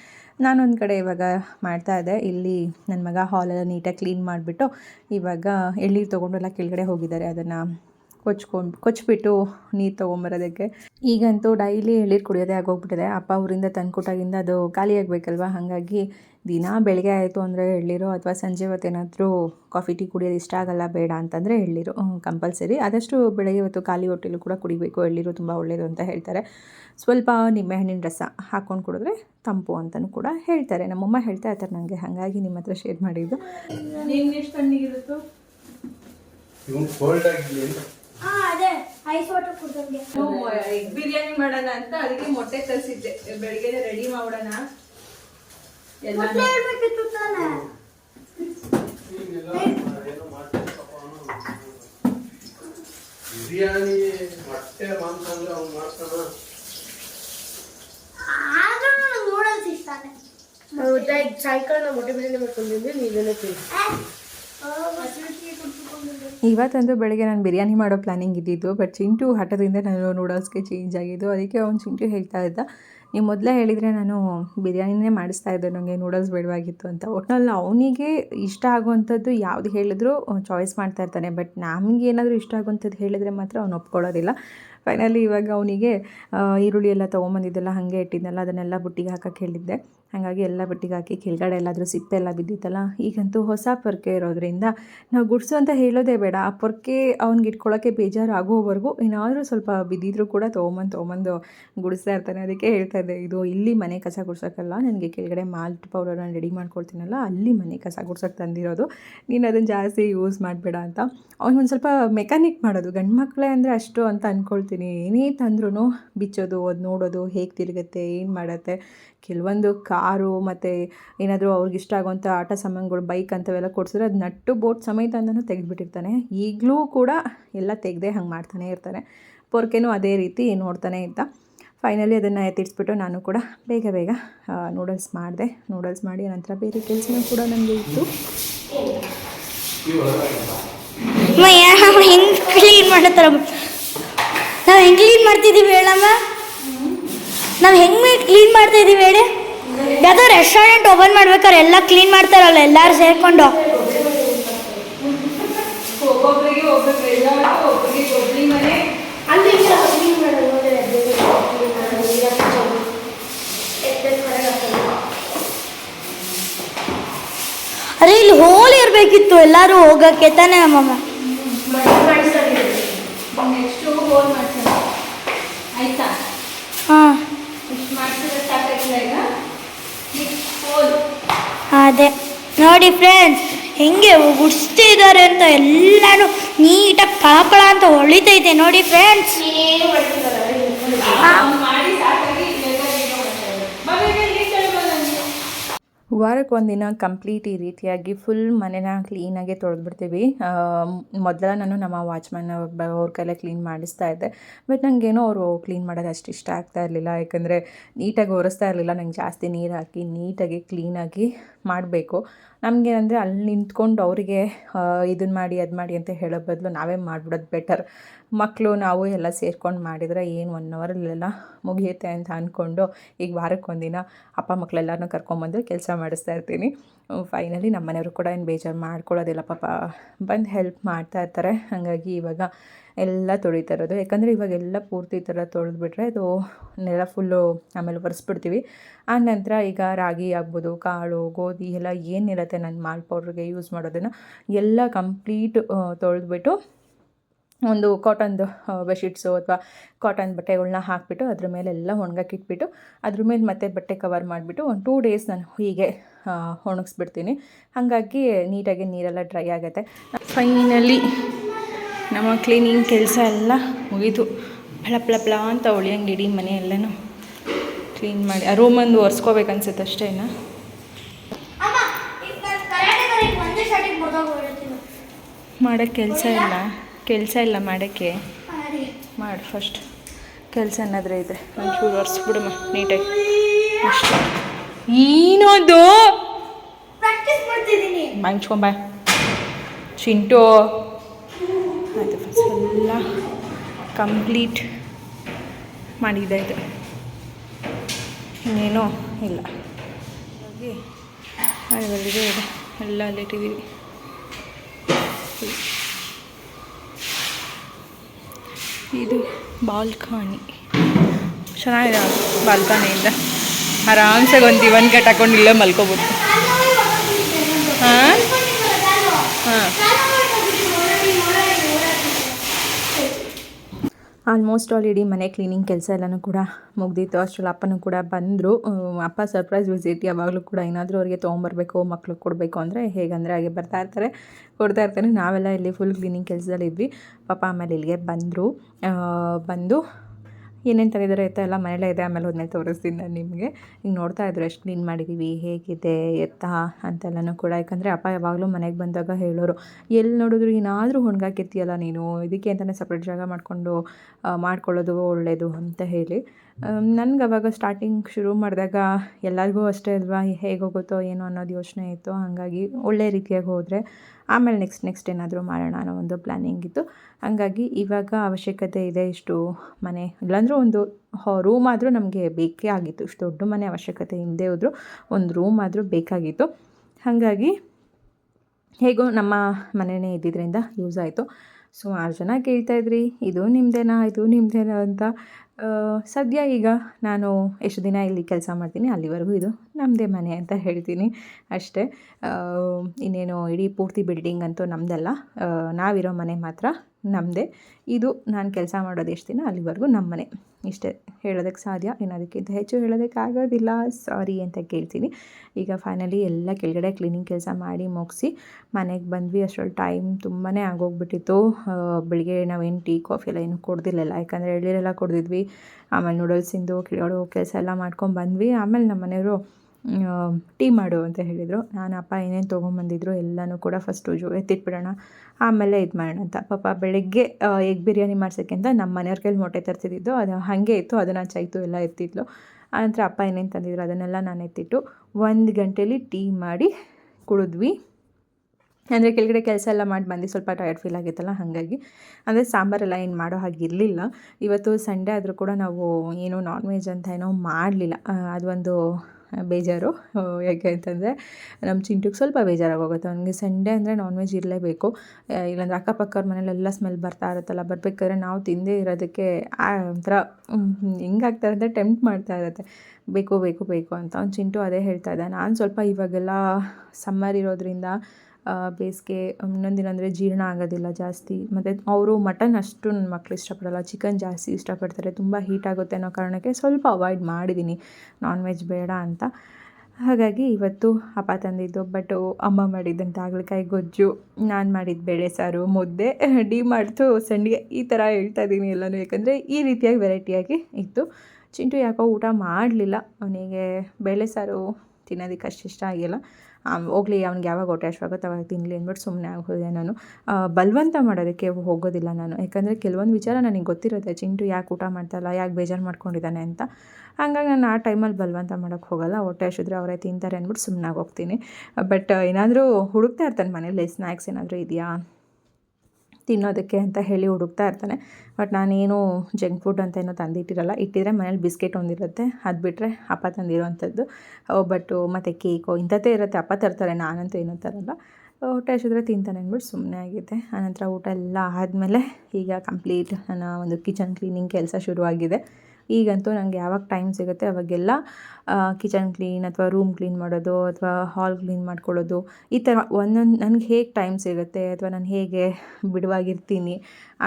ನಾನೊಂದು ಕಡೆ ಇವಾಗ ಮಾಡ್ತಾ ಇದ್ದೆ. ಇಲ್ಲಿ ನನ್ನ ಮಗ ಹಾಲೆಲ್ಲ ನೀಟಾಗಿ ಕ್ಲೀನ್ ಮಾಡಿಬಿಟ್ಟು ಇವಾಗ ಎಳ್ನೀರು ತೊಗೊಂಡು ಎಲ್ಲ ಕೆಳಗಡೆ ಹೋಗಿದ್ದಾರೆ. ಅದನ್ನು ಕೊಚ್ಕೊಂಡು ಕೊಚ್ಬಿಟ್ಟು ನೀರು ತೊಗೊಂಬರೋದಕ್ಕೆ. ಈಗಂತೂ ಡೈಲಿ ಎಳೀರು ಕುಡಿಯೋದೇ ಆಗೋಗ್ಬಿಟ್ಟಿದೆ. ಅಪ್ಪ ಊರಿಂದ ತಂದ್ಕೊಟ್ಟಾಗಿಂದ ಅದು ಖಾಲಿ ಆಗಬೇಕಲ್ವ? ಹಾಗಾಗಿ ದಿನ ಬೆಳಗ್ಗೆ ಆಯಿತು ಅಂದರೆ ಎಳ್ಳೀರು ಅಥವಾ ಸಂಜೆ ಹೊತ್ತೇನಾದರೂ ಕಾಫಿ ಟೀ ಕುಡಿಯೋದು ಇಷ್ಟ ಆಗಲ್ಲ ಬೇಡ ಅಂತಂದರೆ ಎಳ್ಳೀರು ಕಂಪಲ್ಸರಿ ಆದಷ್ಟು ಬೆಳಗ್ಗೆ ಹೊತ್ತು ಖಾಲಿ ಹೊಟ್ಟೆಲು ಕೂಡ ಕುಡಿಬೇಕು. ಎಳ್ನೀರು ತುಂಬ ಒಳ್ಳೆಯದು ಅಂತ ಹೇಳ್ತಾರೆ. ಸ್ವಲ್ಪ ನಿಂಬೆಹಣ್ಣಿನ ರಸ ಹಾಕ್ಕೊಂಡು ಕುಡಿದ್ರೆ ತಂಪು ಅಂತಲೂ ಕೂಡ ಹೇಳ್ತಾರೆ. ನಮ್ಮಮ್ಮ ಹೇಳ್ತಾ ಇರ್ತಾರೆ ನನಗೆ ಹಾಗಾಗಿ ನಿಮ್ಮ ಹತ್ರ ಶೇರ್ ಮಾಡಿದ್ದು. ಎಗ್ ಬಿರಿಯಾನಿ ಮಾಡೋಣ ಅಂತ ಅದಕ್ಕೆ ಮೊಟ್ಟೆ ತರಿಸಿದ್ದೆ ಬೆಳಿಗ್ಗೆ ರೆಡಿ ಮಾಡೋಣ. ಎಲ್ಲ ಹೇಳ್ಬೇಕಿತ್ತು ತಾನೇ. ಬಿರಿಯಾನಿ ಮೊಟ್ಟೆ ಮಾಂಸ ಅಂದ್ರೆ ಅವ್ನು ಮಾಡ್ತಾನ. ತಾನೆ. ಊಟ ಈಗ ಸಾಯಂಕಾಲ ನಾವು ಮೊಟ್ಟೆ ಬಿರಿಯಾನಿ ಮಾಡ್ಕೊಂಡಿದ್ದೆ ನೀವೇನೇ ತಿಳಿ ಇವತ್ತಂತೂ ಬೆಳಗ್ಗೆ ನಾನು ಬಿರಿಯಾನಿ ಮಾಡೋ ಪ್ಲ್ಯಾನಿಂಗ್ ಇದ್ದಿದ್ದು ಬಟ್ ಚಿಂಟು ಹಠದಿಂದ ನಾನು ನೂಡಲ್ಸ್ಗೆ ಚೇಂಜ್ ಆಗಿದ್ದು, ಅದಕ್ಕೆ ಅವ್ನು ಚಿಂಟು ಹೇಳ್ತಾ ಇದ್ದ, ನೀವು ಮೊದಲೇ ಹೇಳಿದರೆ ನಾನು ಬಿರಿಯಾನಿನೇ ಮಾಡಿಸ್ತಾ ಇದ್ದೆ ನನಗೆ ನೂಡಲ್ಸ್ ಬೇಡವಾಗಿತ್ತು ಅಂತ. ಒಟ್ನಲ್ಲಿ ಅವನಿಗೆ ಇಷ್ಟ ಆಗುವಂಥದ್ದು ಯಾವುದು ಹೇಳಿದ್ರು ಚಾಯ್ಸ್ ಮಾಡ್ತಾ ಇರ್ತಾನೆ ಬಟ್ ನಮಗೆ ಏನಾದರೂ ಇಷ್ಟ ಆಗುವಂಥದ್ದು ಹೇಳಿದರೆ ಮಾತ್ರ ಅವ್ನು ಒಪ್ಕೊಳ್ಳೋದಿಲ್ಲ. ಫೈನಲಿ ಇವಾಗ ಅವನಿಗೆ ಈರುಳ್ಳಿ ಎಲ್ಲ ತೊಗೊಂಬಂದಿದ್ದೆಲ್ಲ ಹಾಗೆ ಇಟ್ಟಿದ್ದೆಲ್ಲ ಅದನ್ನೆಲ್ಲ ಬುಟ್ಟಿಗೆ ಹಾಕಕ್ಕೆ ಹೇಳಿದ್ದೆ. ಹಾಗಾಗಿ ಎಲ್ಲ ಬಟ್ಟಿಗೆ ಹಾಕಿ ಕೆಳಗಡೆ ಎಲ್ಲಾದರೂ ಸಿಪ್ಪೆ ಎಲ್ಲ ಬಿದ್ದಿತ್ತಲ್ಲ, ಈಗಂತೂ ಹೊಸ ಪೊರ್ಕೆ ಇರೋದ್ರಿಂದ ನಾವು ಗುಡ್ಸು ಅಂತ ಹೇಳೋದೇ ಬೇಡ. ಆ ಪೊರ್ಕೆ ಅವ್ನಿಗೆ ಇಟ್ಕೊಳ್ಳೋಕ್ಕೆ ಬೇಜಾರು ಆಗೋವರೆಗೂ ಏನಾದರೂ ಸ್ವಲ್ಪ ಬಿದ್ದಿದ್ರು ಕೂಡ ತೊಗೊಂಬಂದು ತೊಗೊಂಬಂದು ಗುಡಿಸ್ತಾ ಇರ್ತಾನೆ. ಅದಕ್ಕೆ ಹೇಳ್ತಾ ಇದ್ದೆ, ಇದು ಇಲ್ಲಿ ಮನೆ ಕಸ ಗುಡ್ಸೋಕ್ಕಲ್ಲ ನನಗೆ ಕೆಳಗಡೆ ಮಾಲ್ಟ್ ಪೌಡರ್ನ ರೆಡಿ ಮಾಡ್ಕೊಳ್ತೀನಲ್ಲ ಅಲ್ಲಿ ಮನೆ ಕಸ ಗುಡ್ಸೋಕ್ಕೆ ತಂದಿರೋದು. ನೀನು ಅದನ್ನು ಜಾಸ್ತಿ ಯೂಸ್ ಮಾಡಬೇಡ ಅಂತ. ಅವ್ನಿಗೊಂದು ಸ್ವಲ್ಪ ಮೆಕ್ಯಾನಿಕ್ ಮಾಡೋದು, ಗಂಡು ಮಕ್ಕಳೇ ಅಂದರೆ ಅಷ್ಟು ಅಂತ ಅಂದ್ಕೊಳ್ತೀನಿ ಏನೇ ತಂದ್ರೂ ಬಿಚ್ಚೋದು, ಅದು ನೋಡೋದು ಹೇಗೆ ತಿರುಗುತ್ತೆ, ಏನು ಮಾಡುತ್ತೆ. ಕೆಲವೊಂದು ಕಾರು ಮತ್ತು ಏನಾದರೂ ಅವ್ರಿಗೆ ಇಷ್ಟ ಆಗುವಂಥ ಆಟ ಸಾಮಾನುಗಳು ಬೈಕ್ ಅಂಥವೆಲ್ಲ ಕೊಡ್ಸಿದ್ರೆ ಅದು ನಟ್ಟು ಬೋಟ್ ಸಮೇತ ಅಂದನು ತೆಗೆದುಬಿಟ್ಟಿರ್ತಾನೆ. ಈಗಲೂ ಕೂಡ ಎಲ್ಲ ತೆಗೆದೇ ಹಂಗೆ ಮಾಡ್ತಾನೆ ಇರ್ತಾನೆ. ಪೊರ್ಕೆನೂ ಅದೇ ರೀತಿ ನೋಡ್ತಾನೆ ಅಂತ ಫೈನಲಿ ಅದನ್ನು ಎತ್ತಿಡ್ಸ್ಬಿಟ್ಟು ನಾನು ಕೂಡ ಬೇಗ ಬೇಗ ನೂಡಲ್ಸ್ ಮಾಡಿದೆ. ನೂಡಲ್ಸ್ ಮಾಡಿ ನಂತರ ಬೇರೆ ಕೆಲಸನೂ ಕೂಡ ನನಗೆ ಇತ್ತು. ಹೆಂಗೆ ಕ್ಲೀನ್ ನಾವು ಹೆಂಗೆ ಕ್ಲೀನ್ ಮಾಡ್ತಿದ್ದೀವಿ ಹೇಳಮ್ಮ? ನಾವು ಹೆಂಗೆ ಕ್ಲೀನ್ ಮಾಡ್ತಾ ಇದ್ದೀವಿ ಹೇಳಿ? ಯಾವುದೋ ರೆಸ್ಟೋರೆಂಟ್ ಓಪನ್ ಮಾಡ್ಬೇಕಾದ್ರೆ ಎಲ್ಲ ಕ್ಲೀನ್ ಮಾಡ್ತಾರಲ್ಲ ಎಲ್ಲರೂ ಸೇರ್ಕೊಂಡು. ಅರೆ ಇಲ್ಲಿ ಹೋಲ್ ಇರಬೇಕಿತ್ತು ಎಲ್ಲರೂ ಹೋಗಕ್ಕೆ ತಾನೆ ನಮ್ಮಮ್ಮ ಆಯಿತಾ? ಹಾಂ ಇಷ್ಟು ಮಾಡಿಸಿದ್ರೆ ಸಾಕಾಗಿಲ್ಲ ಈಗ ಹೋಲ್ ಅದೇ. ನೋಡಿ ಫ್ರೆಂಡ್ಸ್ ಹೆಂಗೆ ಗುಡಿಸ್ತಿದ್ದಾರೆ ಅಂತ ಎಲ್ಲಾನು ನೀಟಾಗಿ ಪಳಪಳ ಅಂತ ಹೊಳಿತೈತೆ ನೋಡಿ ಫ್ರೆಂಡ್ಸ್ ಮಾಡಿ ಸಾಕಾಗಿ ವಾರಕ್ಕೆ ಒಂದಿನ ಕಂಪ್ಲೀಟ್ ಈ ರೀತಿಯಾಗಿ ಫುಲ್ ಮನೆನ ಕ್ಲೀನಾಗಿ ತೊಳೆದ್ಬಿಡ್ತೀವಿ. ಮೊದಲ ನಾನು ನಮ್ಮ ವಾಚ್ಮ್ಯಾನ್ ಅವ್ರ ಕೈಲೇ ಕ್ಲೀನ್ ಮಾಡಿಸ್ತಾ ಇದ್ದೆ. ಬಟ್ ನನಗೇನೋ ಅವರು ಕ್ಲೀನ್ ಮಾಡೋದು ಅಷ್ಟು ಇಷ್ಟ ಆಗ್ತಾ ಇರಲಿಲ್ಲ. ಯಾಕಂದರೆ ನೀಟಾಗಿ ಒರೆಸ್ತಾ ಇರಲಿಲ್ಲ. ನಂಗೆ ಜಾಸ್ತಿ ನೀರು ಹಾಕಿ ನೀಟಾಗಿ ಕ್ಲೀನಾಗಿ ಮಾಡಬೇಕು. ನಮಗೇನಂದರೆ ಅಲ್ಲಿ ನಿಂತ್ಕೊಂಡು ಅವರಿಗೆ ಇದನ್ನ ಮಾಡಿ, ಅದು ಮಾಡಿ ಅಂತ ಹೇಳೋ ಬದಲು ನಾವೇ ಮಾಡಿಬಿಡೋದು ಬೆಟರ್ ಮಕ್ಕಳು ನಾವು ಎಲ್ಲ ಸೇರ್ಕೊಂಡು ಮಾಡಿದರೆ ಏನು ಒನ್ ಅವರಲ್ಲೆಲ್ಲ ಮುಗಿಯುತ್ತೆ ಅಂತ ಅಂದ್ಕೊಂಡು ಈಗ ವಾರಕ್ಕೊಂದಿನ ಅಪ್ಪ ಮಕ್ಕಳೆಲ್ಲರನ್ನೂ ಕರ್ಕೊಂಬಂದು ಕೆಲಸ ಮಾಡಿಸ್ತಾ ಇರ್ತೀನಿ. ಫೈನಲಿ ನಮ್ಮ ಮನೆಯವರು ಕೂಡ ಏನು ಬೇಜಾರು ಮಾಡ್ಕೊಳ್ಳೋದಿಲ್ಲ ಪಾಪ. ಬಂದು ಹೆಲ್ಪ್ ಮಾಡ್ತಾ ಇರ್ತಾರೆ. ಹಾಗಾಗಿ ಇವಾಗ ಎಲ್ಲ ತೊಳಿತಾ ಇರೋದು. ಯಾಕಂದರೆ ಇವಾಗೆಲ್ಲ ಪೂರ್ತಿ ಥರ ತೊಳೆದ್ಬಿಟ್ರೆ ಅದು ನೆಲ ಫುಲ್ಲು ಆಮೇಲೆ ಒರೆಸ್ಬಿಡ್ತೀವಿ. ಆ ನಂತರ ಈಗ ರಾಗಿ ಆಗ್ಬೋದು, ಕಾಳು, ಗೋಧಿ ಎಲ್ಲ ಏನಿರುತ್ತೆ ನಾನು ಮಾಲ್ ಪೌಡ್ರಿಗೆ ಯೂಸ್ ಮಾಡೋದನ್ನು ಎಲ್ಲ ಕಂಪ್ಲೀಟ್ ತೊಳೆದ್ಬಿಟ್ಟು ಒಂದು ಕಾಟನ್ದು ಬೆಡ್ಶೀಟ್ಸು ಅಥವಾ ಕಾಟನ್ ಬಟ್ಟೆಗಳನ್ನ ಹಾಕಿಬಿಟ್ಟು ಅದ್ರ ಮೇಲೆಲ್ಲ ಒಣಗಕ್ಕೆ ಇಟ್ಬಿಟ್ಟು ಅದ್ರ ಮೇಲೆ ಮತ್ತೆ ಬಟ್ಟೆ ಕವರ್ ಮಾಡಿಬಿಟ್ಟು ಒಂದು ಟೂ ಡೇಸ್ ನಾನು ಹೀಗೆ ಒಣಗಿಸ್ಬಿಡ್ತೀನಿ. ಹಾಗಾಗಿ ನೀಟಾಗಿ ನೀರೆಲ್ಲ ಡ್ರೈ ಆಗುತ್ತೆ. ಫೈನಲಿ ನಮ್ಮ ಕ್ಲೀನಿಂಗ್ ಕೆಲಸ ಎಲ್ಲ ಮುಗೀತು. ಫಳ ಫಳ ಫಳ ಅಂತ ಉಳಿಯಂಗೆ ಇಡೀ ಮನೆ ಎಲ್ಲನೂ ಕ್ಲೀನ್ ಮಾಡಿ ಆ ರೂಮೊಂದು ಒರೆಸ್ಕೋಬೇಕನ್ಸುತ್ತೆ ಅಷ್ಟೇನಾ ಮಾಡೋಕ್ಕೆ ಕೆಲಸ ಇಲ್ಲ. ಕೆಲಸ ಇಲ್ಲ ಮಾಡೋಕ್ಕೆ. ಮಾಡಿ. ಫಸ್ಟ್ ಕೆಲಸ ಏನಾದರೆ ಇದೆ. ಒಂಚೂರು ಒರೆಸ್ಬಿಡಮ್ಮ ನೀಟಾಗಿ. ಅಷ್ಟೇ. ಏನೋದು? ಮಂಚ್ಕೊಂಬ ಚಿಂಟು ಆಯಿತು ಫಸ್ಟ್ ಎಲ್ಲ ಕಂಪ್ಲೀಟ್ ಮಾಡಿದೆ ಇದು. ಇನ್ನೇನೋ ಇಲ್ಲ. ಹಾಗಾಗಿ ಇದೆ. ಎಲ್ಲ ಅಲ್ಲಿಟ್ಟಿದ್ದೀವಿ ಇದು ಬಾಲ್ಕನಿ. ಚೆನ್ನಾಗಿದೆ ಬಾಲ್ಕನಿಯಿಂದ. ಆರಾಮ್ಸೆ ಒಂದು ಒನ್ ಕಟ್ ಹಾಕೊಂಡು ಇಲ್ಲೇ ಮಲ್ಕೋಬೋದು. ಹಾಂ? ಹಾಂ. ಆಲ್ಮೋಸ್ಟ್ ಆಲ್ ಇಡೀ ಮನೆ ಕ್ಲೀನಿಂಗ್ ಕೆಲಸ ಎಲ್ಲನೂ ಕೂಡ ಮುಗ್ದಿತ್ತು. ಅಷ್ಟರಲ್ಲಿ ಅಪ್ಪನೂ ಕೂಡ ಬಂದರು. ಅಪ್ಪ ಸರ್ಪ್ರೈಸ್ ವಿಸಿಟ್ ಯಾವಾಗಲೂ ಕೂಡ ಏನಾದರೂ ಅವರಿಗೆ ತೊಗೊಂಬರ್ಬೇಕು, ಮಕ್ಳಿಗೆ ಕೊಡಬೇಕು ಅಂದರೆ ಹೇಗಂದರೆ ಹಾಗೆ ಬರ್ತಾ ಇರ್ತಾರೆ. ಕೊಡ್ತಾ ಇರ್ತಾರೆ. ನಾವೆಲ್ಲ ಇಲ್ಲಿ ಫುಲ್ ಕ್ಲೀನಿಂಗ್ ಕೆಲಸದಲ್ಲಿ ಇದ್ವಿ ಪಾಪ ಆಮೇಲೆ ಇಲ್ಲಿಗೆ ಬಂದರು. ಬಂದು ಏನೇನು ತಂದಿದ್ದಾರೆ ಎತ್ತ ಎಲ್ಲ ಮನೇಲೇ ಇದೆ, ಆಮೇಲೆ ಹೋದ್ಮೇಲೆ ತೋರಿಸ್ತೀನಿ ನಾನು ನಿಮಗೆ. ಈಗ ನೋಡ್ತಾ ಇದ್ರು ಎಷ್ಟು ಕ್ಲೀನ್ ಮಾಡಿದ್ದೀವಿ ಹೇಗಿದೆ ಎತ್ತ ಅಂತೆಲ್ಲನೂ ಕೂಡ. ಯಾಕಂದರೆ ಅಪ್ಪ ಯಾವಾಗಲೂ ಮನೆಗೆ ಬಂದಾಗ ಹೇಳೋರು ಎಲ್ಲಿ ನೋಡಿದ್ರು ಏನಾದರೂ ಹೊಣ್ಗಾಕಿರ್ತೀಯಲ್ಲ ನೀನು? ಇದಕ್ಕೆ ಅಂತಲೇ ಸಪ್ರೇಟ್ ಜಾಗ ಮಾಡಿಕೊಂಡು ಮಾಡ್ಕೊಳ್ಳೋದು ಒಳ್ಳೆಯದು ಅಂತ ಹೇಳಿ. ನನಗೆ ಅವಾಗ ಸ್ಟಾರ್ಟಿಂಗ್ ಶುರು ಮಾಡಿದಾಗ ಎಲ್ಲರಿಗೂ ಅಷ್ಟೇ ಅಲ್ವಾ, ಹೇಗೆ ಹೋಗುತ್ತೋ, ಏನೋ ಅನ್ನೋದು ಯೋಚನೆ ಇತ್ತು. ಹಾಗಾಗಿ ಒಳ್ಳೆ ರೀತಿಯಾಗಿ ಹೋದರೆ ಆಮೇಲೆ ನೆಕ್ಸ್ಟ್ ನೆಕ್ಸ್ಟ್ ಏನಾದರೂ ಮಾಡೋಣ ಅನ್ನೋ ಒಂದು ಪ್ಲ್ಯಾನಿಂಗ್ ಇತ್ತು. ಹಾಗಾಗಿ ಇವಾಗ ಅವಶ್ಯಕತೆ ಇದೆ ಇಷ್ಟು ಮನೆ, ಇಲ್ಲಾಂದರೂ ಒಂದು ರೂಮ್ ಆದರೂ ನಮಗೆ ಬೇಕೇ ಆಗಿತ್ತು. ಇಷ್ಟು ದೊಡ್ಡ ಮನೆ ಅವಶ್ಯಕತೆ ಹಿಂದೆ ಹೋದರೂ ಒಂದು ರೂಮ್ ಆದರೂ ಬೇಕಾಗಿತ್ತು. ಹಾಗಾಗಿ ಹೇಗೋ ನಮ್ಮ ಮನೆಯೇ ಇದ್ದಿದ್ದರಿಂದ ಯೂಸ್ ಆಯಿತು. ಸುಮಾರು ಜನ ಕೇಳ್ತಾಯಿದ್ರಿ ಇದು ನಿಮ್ಮದೇನಾ ಇದು ನಿಮ್ಮದೇನಾ ಅಂತ ಸದ್ಯ ಈಗ ನಾನು ಎಷ್ಟು ದಿನ ಇಲ್ಲಿ ಕೆಲಸ ಮಾಡ್ತೀನಿ, ಅಲ್ಲಿವರೆಗೂ ಇದು ನಮ್ಮದೇ ಮನೆ ಅಂತ ಹೇಳ್ತೀನಿ ಅಷ್ಟೇ. ಇನ್ನೇನು ಇಡೀ ಪೂರ್ತಿ ಬಿಲ್ಡಿಂಗ್ ಅಂತೂ ನಮ್ಮದಲ್ಲ ನಾವಿರೋ ಮನೆ ಮಾತ್ರ ನಮ್ಮದೇ ಇದು ನಾನು ಕೆಲಸ ಮಾಡೋದು ಎಷ್ಟು ದಿನ? ಅಲ್ಲಿವರೆಗೂ ನಮ್ಮನೆ. ಇಷ್ಟೇ ಹೇಳೋದಕ್ಕೆ ಸಾಧ್ಯ. ಇನ್ನು ಅದಕ್ಕಿಂತ ಹೆಚ್ಚು ಹೇಳೋದಕ್ಕೆ ಆಗೋದಿಲ್ಲ. ಸಾರಿ ಅಂತ ಕೇಳ್ತೀನಿ. ಈಗ ಫೈನಲಿ ಎಲ್ಲ ಕೆಳಗಡೆ ಕ್ಲೀನಿಂಗ್ ಕೆಲಸ ಮಾಡಿ ಮುಗಿಸಿ ಮನೆಗೆ ಬಂದ್ವಿ. ಅಷ್ಟರಲ್ಲಿ ಟೈಮ್ ತುಂಬಾ ಆಗೋಗ್ಬಿಟ್ಟಿತ್ತು. ಬೆಳಿಗ್ಗೆ ನಾವೇನು ಟೀ, ಕಾಫಿ ಎಲ್ಲ ಏನು ಕೊಡ್ದಿಲ್ಲಲ್ಲ ಯಾಕಂದರೆ ಎಳ್ನೀರೆಲ್ಲ ಕೊಡ್ದಿದ್ವಿ. ಆಮೇಲೆ ನೂಡಲ್ಸಿಂದು ಕೆಳಗಡೆ ಕೆಲಸ ಎಲ್ಲ ಮಾಡ್ಕೊಂಡು ಬಂದ್ವಿ ಆಮೇಲೆ ನಮ್ಮ ಮನೆಯವರು ಟೀ ಮಾಡು ಅಂತ ಹೇಳಿದರು. ನಾನು ಅಪ್ಪ ಏನೇನು ತೊಗೊಂಬಂದಿದ್ರು ಎಲ್ಲನೂ ಕೂಡ ಫಸ್ಟು ಜೋ ಎತ್ತಿಟ್ಬಿಡೋಣ. ಆಮೇಲೆ ಇದು ಮಾಡೋಣ ಅಂತ. ಪಾಪ ಬೆಳಗ್ಗೆ ಎಗ್ ಬಿರಿಯಾನಿ ಮಾಡ್ಸೋಕ್ಕಿಂತ ನಮ್ಮ ಮನೆಯವ್ರ ಕೈಲಿ ಮೊಟ್ಟೆ ತರ್ತಿದ್ದು ಅದು ಹಾಗೆ ಇತ್ತು. ಅದನ್ನು ಚೈತು ಎಲ್ಲ ಎತ್ತಿದ್ಲು. ಆನಂತರ ಅಪ್ಪ ಏನೇನು ತಂದಿದ್ರು ಅದನ್ನೆಲ್ಲ ನಾನು ಎತ್ತಿಟ್ಟು ಒಂದು ಗಂಟೇಲಿ ಟೀ ಮಾಡಿ ಕುಡಿದ್ವಿ. ಅಂದರೆ ಕೆಳಗಡೆ ಕೆಲಸ ಎಲ್ಲ ಮಾಡಿ ಬಂದು ಸ್ವಲ್ಪ ಟಯರ್ಡ್ ಫೀಲ್ ಆಗಿತ್ತಲ್ಲ, ಹಾಗಾಗಿ. ಅಂದರೆ ಸಾಂಬಾರೆಲ್ಲ ಏನು ಮಾಡೋ ಹಾಗೆ ಇರಲಿಲ್ಲ. ಇವತ್ತು ಸಂಡೇ ಆದರೂ ಕೂಡ ನಾವು ಏನು ನಾನ್ ವೆಜ್ ಅಂತ ಏನೋ ಮಾಡಲಿಲ್ಲ. ಅದೊಂದು ಬೇಜಾರು. ಯಾಕೆ ಅಂತಂದರೆ ನಮ್ಮ ಚಿಂಟುಗೆ ಸ್ವಲ್ಪ ಬೇಜಾರಾಗೋಗುತ್ತೆ. ಅವನಿಗೆ ಸಂಡೇ ಅಂದರೆ ನಾನ್ ವೆಜ್ ಇರಲೇಬೇಕು ಇಲ್ಲಾಂದ್ರೆ ಅಕ್ಕಪಕ್ಕದ ಮನೇಲೆಲ್ಲ ಸ್ಮೆಲ್ ಬರ್ತಾ ಇರುತ್ತಲ್ಲ, ಬರಬೇಕಾದ್ರೆ ನಾವು ತಿಂದೇ ಇರೋದಕ್ಕೆ ಆ ಒಂಥರ ಹೆಂಗಾಗ್ತಾರೆ ಅಂದರೆ ಟೆಂಪ್ಟ್ ಮಾಡ್ತಾ ಇರುತ್ತೆ. ಬೇಕು ಬೇಕು ಬೇಕು ಅಂತ. ಅವ್ನು ಚಿಂಟು ಅದೇ ಹೇಳ್ತಾ ಇದ್ದ. ನಾನು ಸ್ವಲ್ಪ ಇವಾಗೆಲ್ಲ ಸಮ್ಮರ್ ಇರೋದ್ರಿಂದ ಬೇಸಿಗೆ ಇನ್ನೊಂದಿನ ಅಂದರೆ ಜೀರ್ಣ ಆಗೋದಿಲ್ಲ ಜಾಸ್ತಿ. ಮತ್ತು ಅವರು ಮಟನ್ ಅಷ್ಟು ನನ್ನ ಮಕ್ಳು ಇಷ್ಟಪಡಲ್ಲ. ಚಿಕನ್ ಜಾಸ್ತಿ ಇಷ್ಟಪಡ್ತಾರೆ. ತುಂಬ ಹೀಟ್ ಆಗುತ್ತೆ ಅನ್ನೋ ಕಾರಣಕ್ಕೆ ಸ್ವಲ್ಪ ಅವಾಯ್ಡ್ ಮಾಡಿದ್ದೀನಿ ನಾನ್ ವೆಜ್ ಬೇಡ ಅಂತ. ಹಾಗಾಗಿ ಇವತ್ತು ಅಪ್ಪ ತಂದಿದ್ದು ಬಟ್ ಅಮ್ಮ ಮಾಡಿದ್ದಂಥ ಹಾಗಲಕಾಯಿ ಗೊಜ್ಜು, ನಾನು ಮಾಡಿದ ಬೇಳೆ ಸಾರು, ಮುದ್ದೆ, ಡಿ ಮಾಡ್ತು ಸಂಡಿಗೆ ಈ ಥರ ಹೇಳ್ತಾ ಇದ್ದೀನಿ ಎಲ್ಲನೂ. ಯಾಕಂದರೆ ಈ ರೀತಿಯಾಗಿ ವೆರೈಟಿಯಾಗಿ ಇತ್ತು. ಚಿಂಟು ಯಾಕೋ ಊಟ ಮಾಡಲಿಲ್ಲ. ಅವನಿಗೆ ಬೇಳೆ ಸಾರು ತಿನ್ನೋದಕ್ಕೆ ಅಷ್ಟು ಇಷ್ಟ ಆಗಿಲ್ಲ. ಹೋಗಲಿ, ಅವ್ನಿಗೆ ಯಾವಾಗ ಹೊಟ್ಟೆ ಹಶ್ವಾಗುತ್ತೋ ಅವಾಗ ತಿನ್ನಲಿ ಅಂದ್ಬಿಟ್ಟು ಸುಮ್ಮನೆ ಆಗೋದೆ ನಾನು. ಬಲವಂತ ಮಾಡೋದಕ್ಕೆ ಹೋಗೋದಿಲ್ಲ ನಾನು. ಯಾಕಂದರೆ ಕೆಲವೊಂದು ವಿಚಾರ ನನಗೆ ಗೊತ್ತಿರುತ್ತೆ. ಚಿಂಟು ಯಾಕೆ ಊಟ ಮಾಡ್ತಾಯಿಲ್ಲ, ಯಾಕೆ ಬೇಜಾರು ಮಾಡ್ಕೊಂಡಿದ್ದಾನೆ ಅಂತ. ಹಂಗಾಗಿ ನಾನು ಆ ಟೈಮಲ್ಲಿ ಬಲವಂತ ಮಾಡೋಕ್ಕೆ ಹೋಗಲ್ಲ. ಹೊಟ್ಟೆ ಹಸಿದ್ರೆ ಅವರೇ ತಿಂತಾರೆ ಅಂದ್ಬಿಟ್ಟು ಸುಮ್ಮನಾಗಿ ಹೋಗ್ತೀನಿ. ಬಟ್, ಏನಾದರೂ ಹುಡುಕ್ತಾ ಇರ್ತಾನೆ ಮನೇಲಿ ಸ್ನ್ಯಾಕ್ಸ್ ಏನಾದರೂ ಇದೆಯಾ? ತಿನ್ನೋದಕ್ಕೆ ಅಂತ ಹೇಳಿ ಹುಡುಕ್ತಾ ಇರ್ತಾನೆ. ಬಟ್ ನಾನೇನು ಜಂಕ್ ಫುಡ್ ಅಂತ ಏನೋ ತಂದಿಟ್ಟಿರಲ್ಲ. ಇಟ್ಟಿದ್ರೆ ಮನೇಲಿ ಬಿಸ್ಕೆಟ್ ಒಂದಿರುತ್ತೆ ಅದು ಬಿಟ್ಟರೆ ಅಪ್ಪ ತಂದಿರೋವಂಥದ್ದು ಬಟ್ಟು ಮತ್ತು ಕೇಕು ಇಂಥದ್ದೇ ಇರುತ್ತೆ. ಅಪ್ಪ ತರ್ತಾರೆ, ನಾನಂತೂ ಏನೂ ತರಲ್ಲ. ಹೊಟ್ಟೆ ಹಸಿದ್ರೆ ತಿಂತಾನೆ ಅಂದ್ಬಿಟ್ಟು ಸುಮ್ಮನೆ ಆಗಿದೆ ಆನಂತರ ಊಟ ಎಲ್ಲ ಆದಮೇಲೆ ಈಗ ಕಂಪ್ಲೀಟ್ ನನ್ನ ಒಂದು ಕಿಚನ್ ಕ್ಲೀನಿಂಗ್ ಕೆಲಸ ಶುರುವಾಗಿದೆ. ಈಗಂತೂ ನನಗೆ ಯಾವಾಗ ಟೈಮ್ ಸಿಗುತ್ತೆ ಅವಾಗೆಲ್ಲ ಕಿಚನ್ ಕ್ಲೀನ್ ಅಥವಾ ರೂಮ್ ಕ್ಲೀನ್ ಮಾಡೋದು ಅಥವಾ ಹಾಲ್ ಕ್ಲೀನ್ ಮಾಡ್ಕೊಳ್ಳೋದು, ಈ ಥರ ಒಂದೊಂದು, ನನಗೆ ಹೇಗೆ ಟೈಮ್ ಸಿಗುತ್ತೆ ಅಥವಾ ನಾನು ಹೇಗೆ ಬಿಡುವಾಗಿರ್ತೀನಿ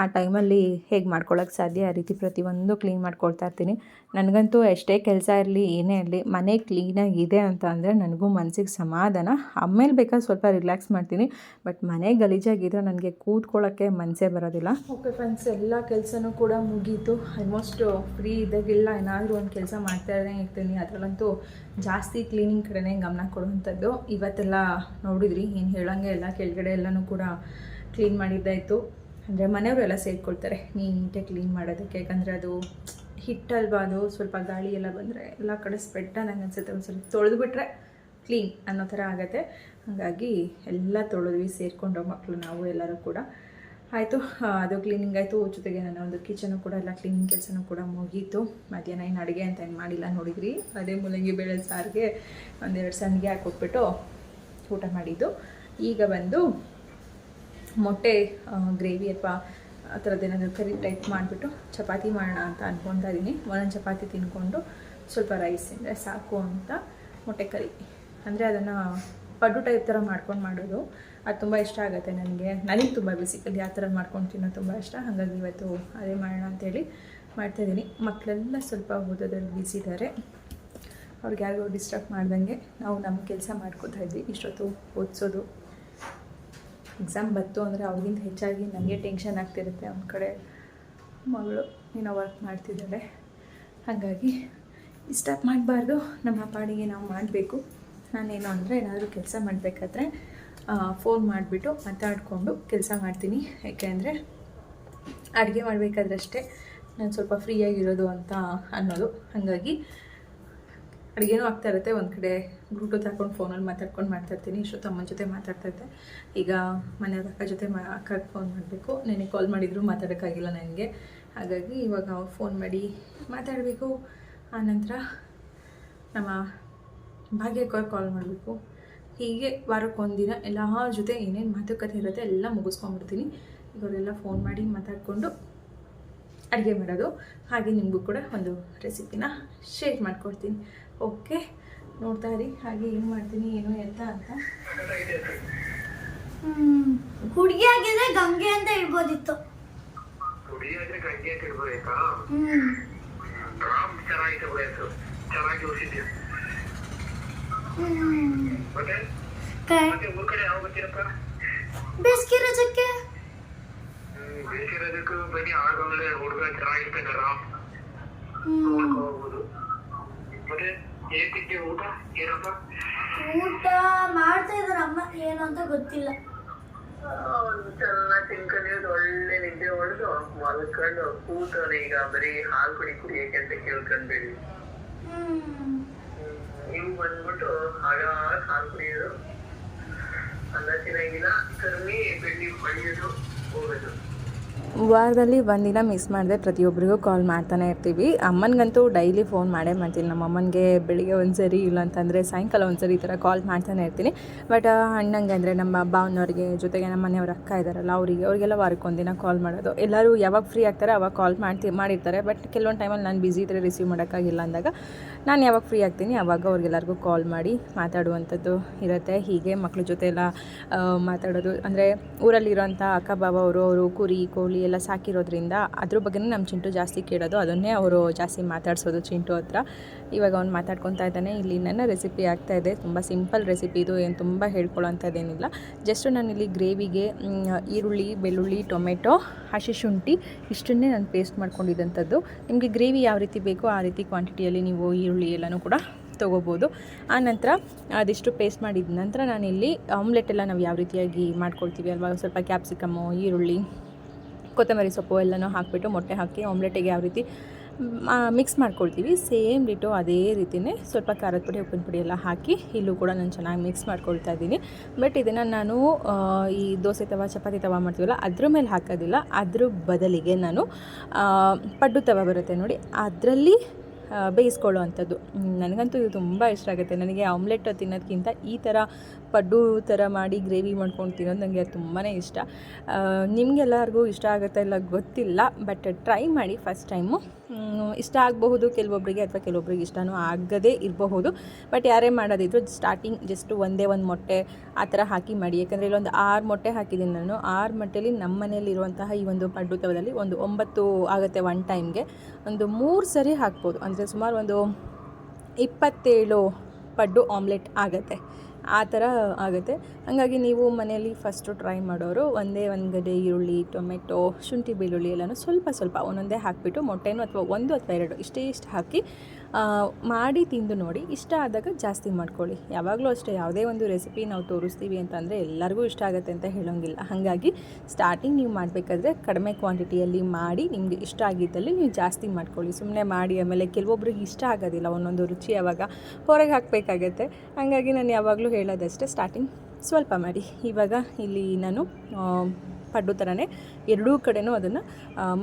ಆ ಟೈಮಲ್ಲಿ ಹೇಗೆ ಮಾಡ್ಕೊಳ್ಳೋಕ್ಕೆ ಸಾಧ್ಯ ಆ ರೀತಿ ಪ್ರತಿಯೊಂದು ಕ್ಲೀನ್ ಮಾಡ್ಕೊಳ್ತಾ ಇರ್ತೀನಿ. ನನಗಂತೂ ಎಷ್ಟೇ ಕೆಲಸ ಇರಲಿ, ಏನೇ ಇರಲಿ, ಮನೆ ಕ್ಲೀನಾಗಿ ಇದೆ ಅಂತ ಅಂದರೆ ನನಗೂ ಮನಸ್ಸಿಗೆ ಸಮಾಧಾನ. ಆಮೇಲೆ ಬೇಕಾದ್ರೆ ಸ್ವಲ್ಪ ರಿಲ್ಯಾಕ್ಸ್ ಮಾಡ್ತೀನಿ. ಬಟ್ ಮನೆ ಗಲೀಜಾಗಿದ್ರೆ ನನಗೆ ಕೂತ್ಕೊಳ್ಳೋಕ್ಕೆ ಮನಸ್ಸೇ ಬರೋದಿಲ್ಲ. ಓಕೆ ಫ್ರೆಂಡ್ಸ್ ಎಲ್ಲ ಕೆಲಸನೂ ಕೂಡ ಮುಗೀತು. ಆಲ್ಮೋಸ್ಟ್ ಫ್ರೀ ಇದ್ದಾಗಿಲ್ಲ ಏನಾದರೂ ಒಂದು ಕೆಲಸ ಮಾಡ್ತಾನೆ ಇರ್ತೀನಿ. ಅದರಲ್ಲಂತೂ ಜಾಸ್ತಿ ಕ್ಲೀನಿಂಗ್ ಕಡೆನೇ ಗಮನ ಕೊಡುವಂಥದ್ದು. ಇವತ್ತೆಲ್ಲ ನೋಡಿದ್ರಿ, ಏನು ಹೇಳೋಂಗೆ ಎಲ್ಲ ಕೆಳಗಡೆ ಎಲ್ಲನೂ ಕೂಡ ಕ್ಲೀನ್ ಮಾಡಿದ್ದಾಯಿತು. ಅಂದರೆ ಮನೆಯವರೆಲ್ಲ ಸೇರ್ಕೊಳ್ತಾರೆ. ನೀಟಾಗಿ ಕ್ಲೀನ್ ಮಾಡೋದಕ್ಕೆ. ಯಾಕಂದರೆ ಅದು ಹಿಟ್ಟಲ್ವಾ ಅದು? ಸ್ವಲ್ಪ ಗಾಳಿ ಎಲ್ಲ ಬಂದರೆ ಎಲ್ಲ ಕಡೆ ಸ್ಪೆಟ್ಟ ನಂಗೆ ಅನ್ಸುತ್ತೆ ಒಂದ್ಸಲ ತೊಳೆದ್ಬಿಟ್ರೆ ಕ್ಲೀನ್ ಅನ್ನೋ ಥರ ಆಗುತ್ತೆ. ಹಾಗಾಗಿ ಎಲ್ಲ ತೊಳೆದ್ವಿ, ಸೇರಿಕೊಂಡು ಮಕ್ಕಳು ನಾವು ಎಲ್ಲರೂ ಕೂಡ. ಆಯಿತು ಅದು ಕ್ಲೀನಿಂಗ್ ಆಯಿತು. ಜೊತೆಗೆ ನನ್ನ ಒಂದು ಕಿಚನು ಕೂಡ, ಎಲ್ಲ ಕ್ಲೀನಿಂಗ್ ಕೆಲಸನೂ ಕೂಡ ಮುಗೀತು. ಮಧ್ಯಾಹ್ನ ಏನು ಅಡುಗೆ ಅಂತ ಏನು ಮಾಡಿಲ್ಲ ನೋಡಿದ್ರಿ. ಅದೇ ಮೂಲಂಗಿ ಬೇಳೆ ಸಾರಿಗೆ ಒಂದೆರಡು ಸಂಡಿಗೆ ಹಾಕ್ಕೊಟ್ಬಿಟ್ಟು ಊಟ ಮಾಡಿದ್ದು. ಈಗ ಬಂದು ಮೊಟ್ಟೆ ಗ್ರೇವಿ ಅಥವಾ ಆ ಥರದ್ದು ಏನಾದರೂ ಕರಿ ಟೈಪ್ ಮಾಡಿಬಿಟ್ಟು ಚಪಾತಿ ಮಾಡೋಣ ಅಂತ ಅಂದ್ಕೊತಾ ಇದ್ದೀನಿ. ಒಂದೊಂದು ಚಪಾತಿ ತಿನ್ಕೊಂಡು ಸ್ವಲ್ಪ ರೈಸ್ ತಿಂದರೆ ಸಾಕು ಅಂತ ಮೊಟ್ಟೆ ಕರಿ. ಅಂದರೆ ಅದನ್ನು ಪಡ್ಡು ಟೈಪ್ ಥರ ಮಾಡ್ಕೊಂಡು ಮಾಡೋದು. ಅದು ತುಂಬ ಇಷ್ಟ ಆಗುತ್ತೆ ನನಗೆ. ನನಗೆ ತುಂಬ ಬೇಸಿಕಲಿ ಆ ಥರ ಮಾಡ್ಕೊಂಡು ತಿನ್ನೋದು ತುಂಬ ಇಷ್ಟ. ಹಾಗಾಗಿ ಇವತ್ತು ಅದೇ ಮಾಡೋಣ ಅಂತೇಳಿ ಮಾಡ್ತಾಯಿದ್ದೀನಿ ಮಕ್ಕಳೆಲ್ಲ ಸ್ವಲ್ಪ ಓದೋದ್ರಲ್ಲಿ ಬ್ಯುಸಿ ಇದ್ದಾರೆ ಅವ್ರಿಗೆ ಯಾರಿಗೂ ಡಿಸ್ಟರ್ಬ್ ಮಾಡ್ದಂಗೆ ನಾವು ನಮ್ಮ ಕೆಲಸ ಮಾಡ್ಕೋತಾ ಇದ್ವಿ. ಇಷ್ಟೊತ್ತು ಓದಿಸೋದು. ಎಕ್ಸಾಮ್ ಬಂತು ಅಂದರೆ ಅವ್ರಿಗಿಂತ ಹೆಚ್ಚಾಗಿ ನನಗೆ ಟೆನ್ಷನ್ ಆಗ್ತಿರುತ್ತೆ ಅವ್ನ ಕಡೆ. ಮಗಳು ಏನೋ ವರ್ಕ್ ಮಾಡ್ತಿದ್ದಾಳೆ. ಹಾಗಾಗಿ ಡಿಸ್ಟರ್ಬ್ ಮಾಡಬಾರ್ದು. ನಮ್ಮ ಪಾಡಿಗೆ ನಾವು ಮಾಡಬೇಕು. ನಾನೇನು ಅಂದರೆ ಏನಾದರೂ ಕೆಲಸ ಮಾಡಬೇಕಾದ್ರೆ ಫೋನ್ ಮಾಡಿಬಿಟ್ಟು ಮಾತಾಡಿಕೊಂಡು ಕೆಲಸ ಮಾಡ್ತೀನಿ. ಯಾಕೆ ಅಂದರೆ ಅಡುಗೆ ಮಾಡಬೇಕಾದ್ರಷ್ಟೇ ನಾನು ಸ್ವಲ್ಪ ಫ್ರೀಯಾಗಿರೋದು ಅಂತ ಅನ್ನೋದು. ಹಾಗಾಗಿ ಅಡುಗೆನೂ ಆಗ್ತಾ ಇರುತ್ತೆ. ಒಂದು ಕಡೆ ಬ್ಲೂಟೂತ್ ಹಾಕೊಂಡು ಫೋನಲ್ಲಿ ಮಾತಾಡ್ಕೊಂಡು ಮಾತಾಡ್ತೀನಿ. ಇಷ್ಟು ಅಮ್ಮನ ಜೊತೆ ಮಾತಾಡ್ತಾ ಇದ್ದೆ. ಈಗ ಮನೆಯವ್ರ ಅಕ್ಕ ಜೊತೆ ಮಾ ಫೋನ್ ಮಾಡಬೇಕು. ನೆನೆ ಕಾಲ್ ಮಾಡಿದ್ರು, ಮಾತಾಡೋಕ್ಕಾಗಿಲ್ಲ ನನಗೆ ಹಾಗಾಗಿ ಇವಾಗ ಫೋನ್ ಮಾಡಿ ಮಾತಾಡಬೇಕು. ಆನಂತರ ನಮ್ಮ ಭಾಗ್ಯಕ್ಕೆ ಕಾಲ್ ಮಾಡಬೇಕು. ಹೀಗೆ ವಾರಕ್ಕೊಂದಿನ ಎಲ್ಲರ ಜೊತೆ ಏನೇನು ಮಾತುಕತೆ ಇರುತ್ತೆ ಎಲ್ಲ ಮುಗಿಸ್ಕೊಂಡ್ಬಿಡ್ತೀನಿ. ಇವರೆಲ್ಲ ಫೋನ್ ಮಾಡಿ ಮಾತಾಡಿಕೊಂಡು ಅಡುಗೆ ಮಾಡೋದು. ಹಾಗೆ ನಿಮಗೂ ಕೂಡ ಒಂದು ರೆಸಿಪಿನ ಶೇರ್ ಮಾಡ್ಕೊಡ್ತೀನಿ. ಓಕೆ ನೋಡ್ತಾ ಇರಿ ಹಾಗೆ ಏನು ಮಾಡ್ತೀನಿ ಏನು ಎತ್ತ ಅಂತ. ಹುಡುಗಿ ಆಗಿದ್ರೆ ಗಂಗೆ ಅಂತ ಇಡ್ಬೋದಿತ್ತು ಬೇಸಿಗೆ ಗಂಗೆ ಅಂತ ಇಡ್ಬೇಕಾ ಹ್ಮ್. ರಾಮ್ ಚೆನ್ನಾಗಿದೆ ವಯಸ್ಸು ಚೆನ್ನಾಗಿ ಓದಿದ್ಯಾ? ಹ್ಮ್ ಮತ್ತೆ? ಕ- ಮತ್ತೆ ಊರ್ ಕಡೆ ಯಾವ ಬರ್ತೀರಪ್ಪ? ಬೇಸಿಗೆ ರಜಕ್ಕೆ ಬನ್ನಿ ಆಗಾಗಲೇ ಹುಡುಗ ಚೆನ್ನಾಗಿರ್ತಾನೆ ರಾಮ್. ಹೋಗ್ಬೋದು. ಊಟ ಏನಪ್ಪ? ಊಟ ಮಾಡ್ತಾ ಇದಾರೆ ಅಮ್ಮ ಏನು ಅಂತ ಗೊತ್ತಿಲ್ಲ. ಚೆನ್ನಾಗಿ ತಿನ್ಕೊಂಡಿರೋದು ಒಳ್ಳೆ ನಿದ್ದೆ ಹೊಡೆದು ಮಲ್ಕೊಂಡು ಕೂತವನೆ ಈಗ ಬರೀ ಹಾಲು ಕುಡಿ ಕುಡಿಯಕ್ಕೆ ಅಂತ ಕೇಳ್ಕೊಂಡ್ಬೇಡಿ. ನೀವು ಬಂದ್ಬಿಟ್ಟು ಆಗ ಹಾಲು ಕುಡಿಯೋದು. ಅನ್ನ ಚೆನ್ನಾಗಿಲ್ಲ ಕಮ್ಮಿ ಬೆಳ್ಳಿ ಮಡಿಯೋದು ಹೋಗೋದು. ವಾರದಲ್ಲಿ ಒಂದಿನ ಮಿಸ್ ಮಾಡಿದೆ ಪ್ರತಿಯೊಬ್ಬರಿಗೂ ಕಾಲ್ ಮಾಡ್ತಾನೆ ಇರ್ತೀವಿ. ಅಮ್ಮನಿಗಂತೂ ಡೈಲಿ ಫೋನ್ ಮಾಡೇ ಮಾಡ್ತೀನಿ. ನಮ್ಮ ಅಮ್ಮನಿಗೆ ಬೆಳಿಗ್ಗೆ ಒಂದು ಸರಿ ಇಲ್ಲ ಅಂತಂದರೆ ಸಾಯಂಕಾಲ ಒಂದು ಸರಿ ಈ ಥರ ಕಾಲ್ ಮಾಡ್ತಾನೆ ಇರ್ತೀನಿ. ಬಟ್ ಅಣ್ಣಂಗೆ ಅಂದರೆ ನಮ್ಮ ಭಾವನವ್ರಿಗೆ ಜೊತೆಗೆ ನಮ್ಮ ಮನೆಯವ್ರ ಅಕ್ಕ ಇದ್ದಾರಲ್ಲ, ಅವರಿಗೆ, ಅವರಿಗೆಲ್ಲ ವಾರಕ್ಕೆ ಒಂದಿನ ಕಾಲ್ ಮಾಡೋದು. ಎಲ್ಲರೂ ಯಾವಾಗ ಫ್ರೀ ಆಗ್ತಾರೆ ಅವಾಗ ಕಾಲ್ ಮಾಡ್ತಿ, ಮಾಡಿರ್ತಾರೆ. ಬಟ್ ಕೆಲವೊಂದು ಟೈಮಲ್ಲಿ ನಾನು ಬ್ಯುಸಿ ಇದ್ದರೆ ರಿಸೀವ್ ಮಾಡೋಕ್ಕಾಗಿಲ್ಲ ಅಂದಾಗ ನಾನು ಯಾವಾಗ ಫ್ರೀ ಆಗ್ತೀನಿ ಆವಾಗ ಅವ್ರಿಗೆಲ್ಲರಿಗೂ ಕಾಲ್ ಮಾಡಿ ಮಾತಾಡುವಂಥದ್ದು ಇರುತ್ತೆ. ಹೀಗೆ ಮಕ್ಕಳ ಜೊತೆ ಎಲ್ಲ ಮಾತಾಡೋದು. ಅಂದರೆ ಊರಲ್ಲಿರೋಂಥ ಅಕ್ಕ, ಬಾಬಾ ಅವರು ಅವರು ಕುರಿ, ಕೋಳಿ ಎಲ್ಲ ಸಾಕಿರೋದ್ರಿಂದ ಅದ್ರ ಬಗ್ಗೆನೇ ನಮ್ಮ ಚಿಂಟು ಜಾಸ್ತಿ ಕೇಳೋದು. ಅದನ್ನೇ ಅವರು ಜಾಸ್ತಿ ಮಾತಾಡ್ಸೋದು ಚಿಂಟು ಹತ್ರ. ಇವಾಗ ಅವ್ನು ಮಾತಾಡ್ಕೊತಾ ಇದ್ದಾನೆ. ಇಲ್ಲಿ ನನ್ನ ರೆಸಿಪಿ ಆಗ್ತಾ ಇದೆ. ತುಂಬ ಸಿಂಪಲ್ ರೆಸಿಪಿ ಇದು. ಏನು ತುಂಬ ಹೇಳ್ಕೊಳ್ಳೋಂಥದ್ದೇನಿಲ್ಲ ಜಸ್ಟ್ ನಾನಿಲ್ಲಿ ಗ್ರೇವಿಗೆ ಈರುಳ್ಳಿ, ಬೆಳ್ಳುಳ್ಳಿ, ಟೊಮೆಟೊ, ಹಸಿ ಶುಂಠಿ ಇಷ್ಟನ್ನೇ ನಾನು ಪೇಸ್ಟ್ ಮಾಡ್ಕೊಂಡಿದ್ದಂಥದ್ದು. ನಿಮಗೆ ಗ್ರೇವಿ ಯಾವ ರೀತಿ ಬೇಕೋ ಆ ರೀತಿ ಕ್ವಾಂಟಿಟಿಯಲ್ಲಿ ನೀವು ಈರುಳ್ಳಿ ಎಲ್ಲನೂ ಕೂಡ ತೊಗೋಬೋದು. ಆ ನಂತರ ಅದಿಷ್ಟು ಪೇಸ್ಟ್ ಮಾಡಿದ ನಂತರ ನಾನಿಲ್ಲಿ ಆಮ್ಲೆಟ್ ಎಲ್ಲ ನಾವು ಯಾವ ರೀತಿಯಾಗಿ ಮಾಡ್ಕೊಳ್ತೀವಿ ಅಲ್ವಾ? ಸ್ವಲ್ಪ ಕ್ಯಾಪ್ಸಿಕಮ್ಮು ಈರುಳ್ಳಿ ಕೊತ್ತಂಬರಿ ಸೊಪ್ಪು ಎಲ್ಲನೂ ಹಾಕಿಬಿಟ್ಟು ಮೊಟ್ಟೆ ಹಾಕಿ ಆಮ್ಲೆಟಿಗೆ ಯಾವ ರೀತಿ ಮಿಕ್ಸ್ ಮಾಡ್ಕೊಳ್ತೀವಿ. ಸೇಮ್ ಡಿಟೋ ಅದೇ ರೀತಿಯೇ ಸ್ವಲ್ಪ ಖಾರದ ಪುಡಿ, ಉಪ್ಪಿನ ಪುಡಿ ಎಲ್ಲ ಹಾಕಿ ಇಲ್ಲೂ ಕೂಡ ನಾನು ಚೆನ್ನಾಗಿ ಮಿಕ್ಸ್ ಮಾಡ್ಕೊಳ್ತಾ ಇದ್ದೀನಿ. ಬಟ್ ಇದನ್ನು ನಾನು ಈ ದೋಸೆ ತವ, ಚಪಾತಿ ತವ ಮಾಡ್ತೀವಲ್ಲ, ಅದ್ರ ಮೇಲೆ ಹಾಕೋದಿಲ್ಲ. ಅದ್ರ ಬದಲಿಗೆ ನಾನು ಪಡ್ಡು ತವ ಬರುತ್ತೆ ನೋಡಿ. ಅದರಲ್ಲಿ ಬೇಯಿಸ್ಕೊಳ್ಳೋ ಅಂಥದ್ದು ನನಗಂತೂ ಇದು ತುಂಬ ಇಷ್ಟ ಆಗುತ್ತೆ. ನನಗೆ ಆಮ್ಲೆಟ್ ತಿನ್ನೋದಕ್ಕಿಂತ ಈ ಥರ ಪಡ್ಡು ಥರ ಮಾಡಿ ಗ್ರೇವಿ ಮಾಡ್ಕೊಂಡು ತಿನ್ನೋದು ನನಗೆ ತುಂಬಾ ಇಷ್ಟ. ನಿಮಗೆಲ್ಲರಿಗೂ ಇಷ್ಟ ಆಗುತ್ತಾ ಇಲ್ಲ ಗೊತ್ತಿಲ್ಲ, ಬಟ್ ಟ್ರೈ ಮಾಡಿ ಫಸ್ಟ್ ಟೈಮು. ಇಷ್ಟ ಆಗಬಹುದು ಕೆಲವೊಬ್ಬರಿಗೆ ಅಥವಾ ಕೆಲವೊಬ್ಬರಿಗೆ ಇಷ್ಟನೂ ಆಗದೇ ಇರಬಹುದು, ಬಟ್ ಯಾರೇ ಮಾಡೋದಿದ್ರು ಸ್ಟಾರ್ಟಿಂಗ್ ಜಸ್ಟ್ ಒಂದೇ ಒಂದು ಮೊಟ್ಟೆ ಆ ಥರ ಹಾಕಿ ಮಾಡಿ. ಯಾಕಂದರೆ ಇಲ್ಲೊಂದು ಆರು ಮೊಟ್ಟೆ ಹಾಕಿದ್ದೀನಿ ನಾನು. ಆರು ಮೊಟ್ಟೆಲಿ ನಮ್ಮ ಮನೆಯಲ್ಲಿರುವಂತಹ ಈ ಒಂದು ಪಡ್ಡು ತವದಲ್ಲಿ ಒಂದು ಒಂಬತ್ತು ಆಗುತ್ತೆ ಒನ್ ಟೈಮ್ಗೆ ಒಂದು ಮೂರು ಸರಿ ಹಾಕ್ಬೋದು. ಅಂದರೆ ಸುಮಾರು ಒಂದು ಇಪ್ಪತ್ತೇಳು ಪಡ್ಡು ಆಮ್ಲೆಟ್ ಆಗುತ್ತೆ. ಆ ಥರ ಆಗುತ್ತೆ. ಹಾಗಾಗಿ ನೀವು ಮನೆಯಲ್ಲಿ ಫಸ್ಟು ಟ್ರೈ ಮಾಡೋರು ಒಂದೇ ಒಂದು ಗಡೆ ಈರುಳ್ಳಿ, ಟೊಮೆಟೊ, ಶುಂಠಿ ಬೆಳ್ಳುಳ್ಳಿ ಎಲ್ಲನೂ ಸ್ವಲ್ಪ ಸ್ವಲ್ಪ ಒಂದೊಂದೇ ಹಾಕಿಬಿಟ್ಟು ಮೊಟ್ಟೆನೂ ಅಥವಾ ಒಂದು ಅಥವಾ ಎರಡು ಇಷ್ಟೇ ಇಷ್ಟು ಹಾಕಿ ಮಾಡಿ ತಿಂದು ನೋಡಿ, ಇಷ್ಟ ಆದಾಗ ಜಾಸ್ತಿ ಮಾಡ್ಕೊಳ್ಳಿ. ಯಾವಾಗಲೂ ಅಷ್ಟೇ, ಯಾವುದೇ ಒಂದು ರೆಸಿಪಿ ನಾವು ತೋರಿಸ್ತೀವಿ ಅಂತಂದರೆ ಎಲ್ಲರಿಗೂ ಇಷ್ಟ ಆಗುತ್ತೆ ಅಂತ ಹೇಳೋಂಗಿಲ್ಲ. ಹಾಗಾಗಿ ಸ್ಟಾರ್ಟಿಂಗ್ ನೀವು ಮಾಡಬೇಕಾದ್ರೆ ಕಡಿಮೆ ಕ್ವಾಂಟಿಟಿಯಲ್ಲಿ ಮಾಡಿ, ನಿಮಗೆ ಇಷ್ಟ ಆಗಿದ್ದಲ್ಲಿ ನೀವು ಜಾಸ್ತಿ ಮಾಡ್ಕೊಳ್ಳಿ. ಸುಮ್ಮನೆ ಮಾಡಿ ಆಮೇಲೆ ಕೆಲವೊಬ್ರಿಗೆ ಇಷ್ಟ ಆಗೋದಿಲ್ಲ, ಒಂದೊಂದು ರುಚಿ ಯಾವಾಗ ಹೊರಗೆ ಹಾಕಬೇಕಾಗತ್ತೆ. ಹಾಗಾಗಿ ನಾನು ಯಾವಾಗಲೂ ಹೇಳೋದಷ್ಟೇ ಸ್ಟಾರ್ಟಿಂಗ್ ಸ್ವಲ್ಪ ಮಾಡಿ. ಇವಾಗ ಇಲ್ಲಿ ನಾನು ಪಡ್ಡು ಥರನೇ ಎರಡೂ ಕಡೆನೂ ಅದನ್ನು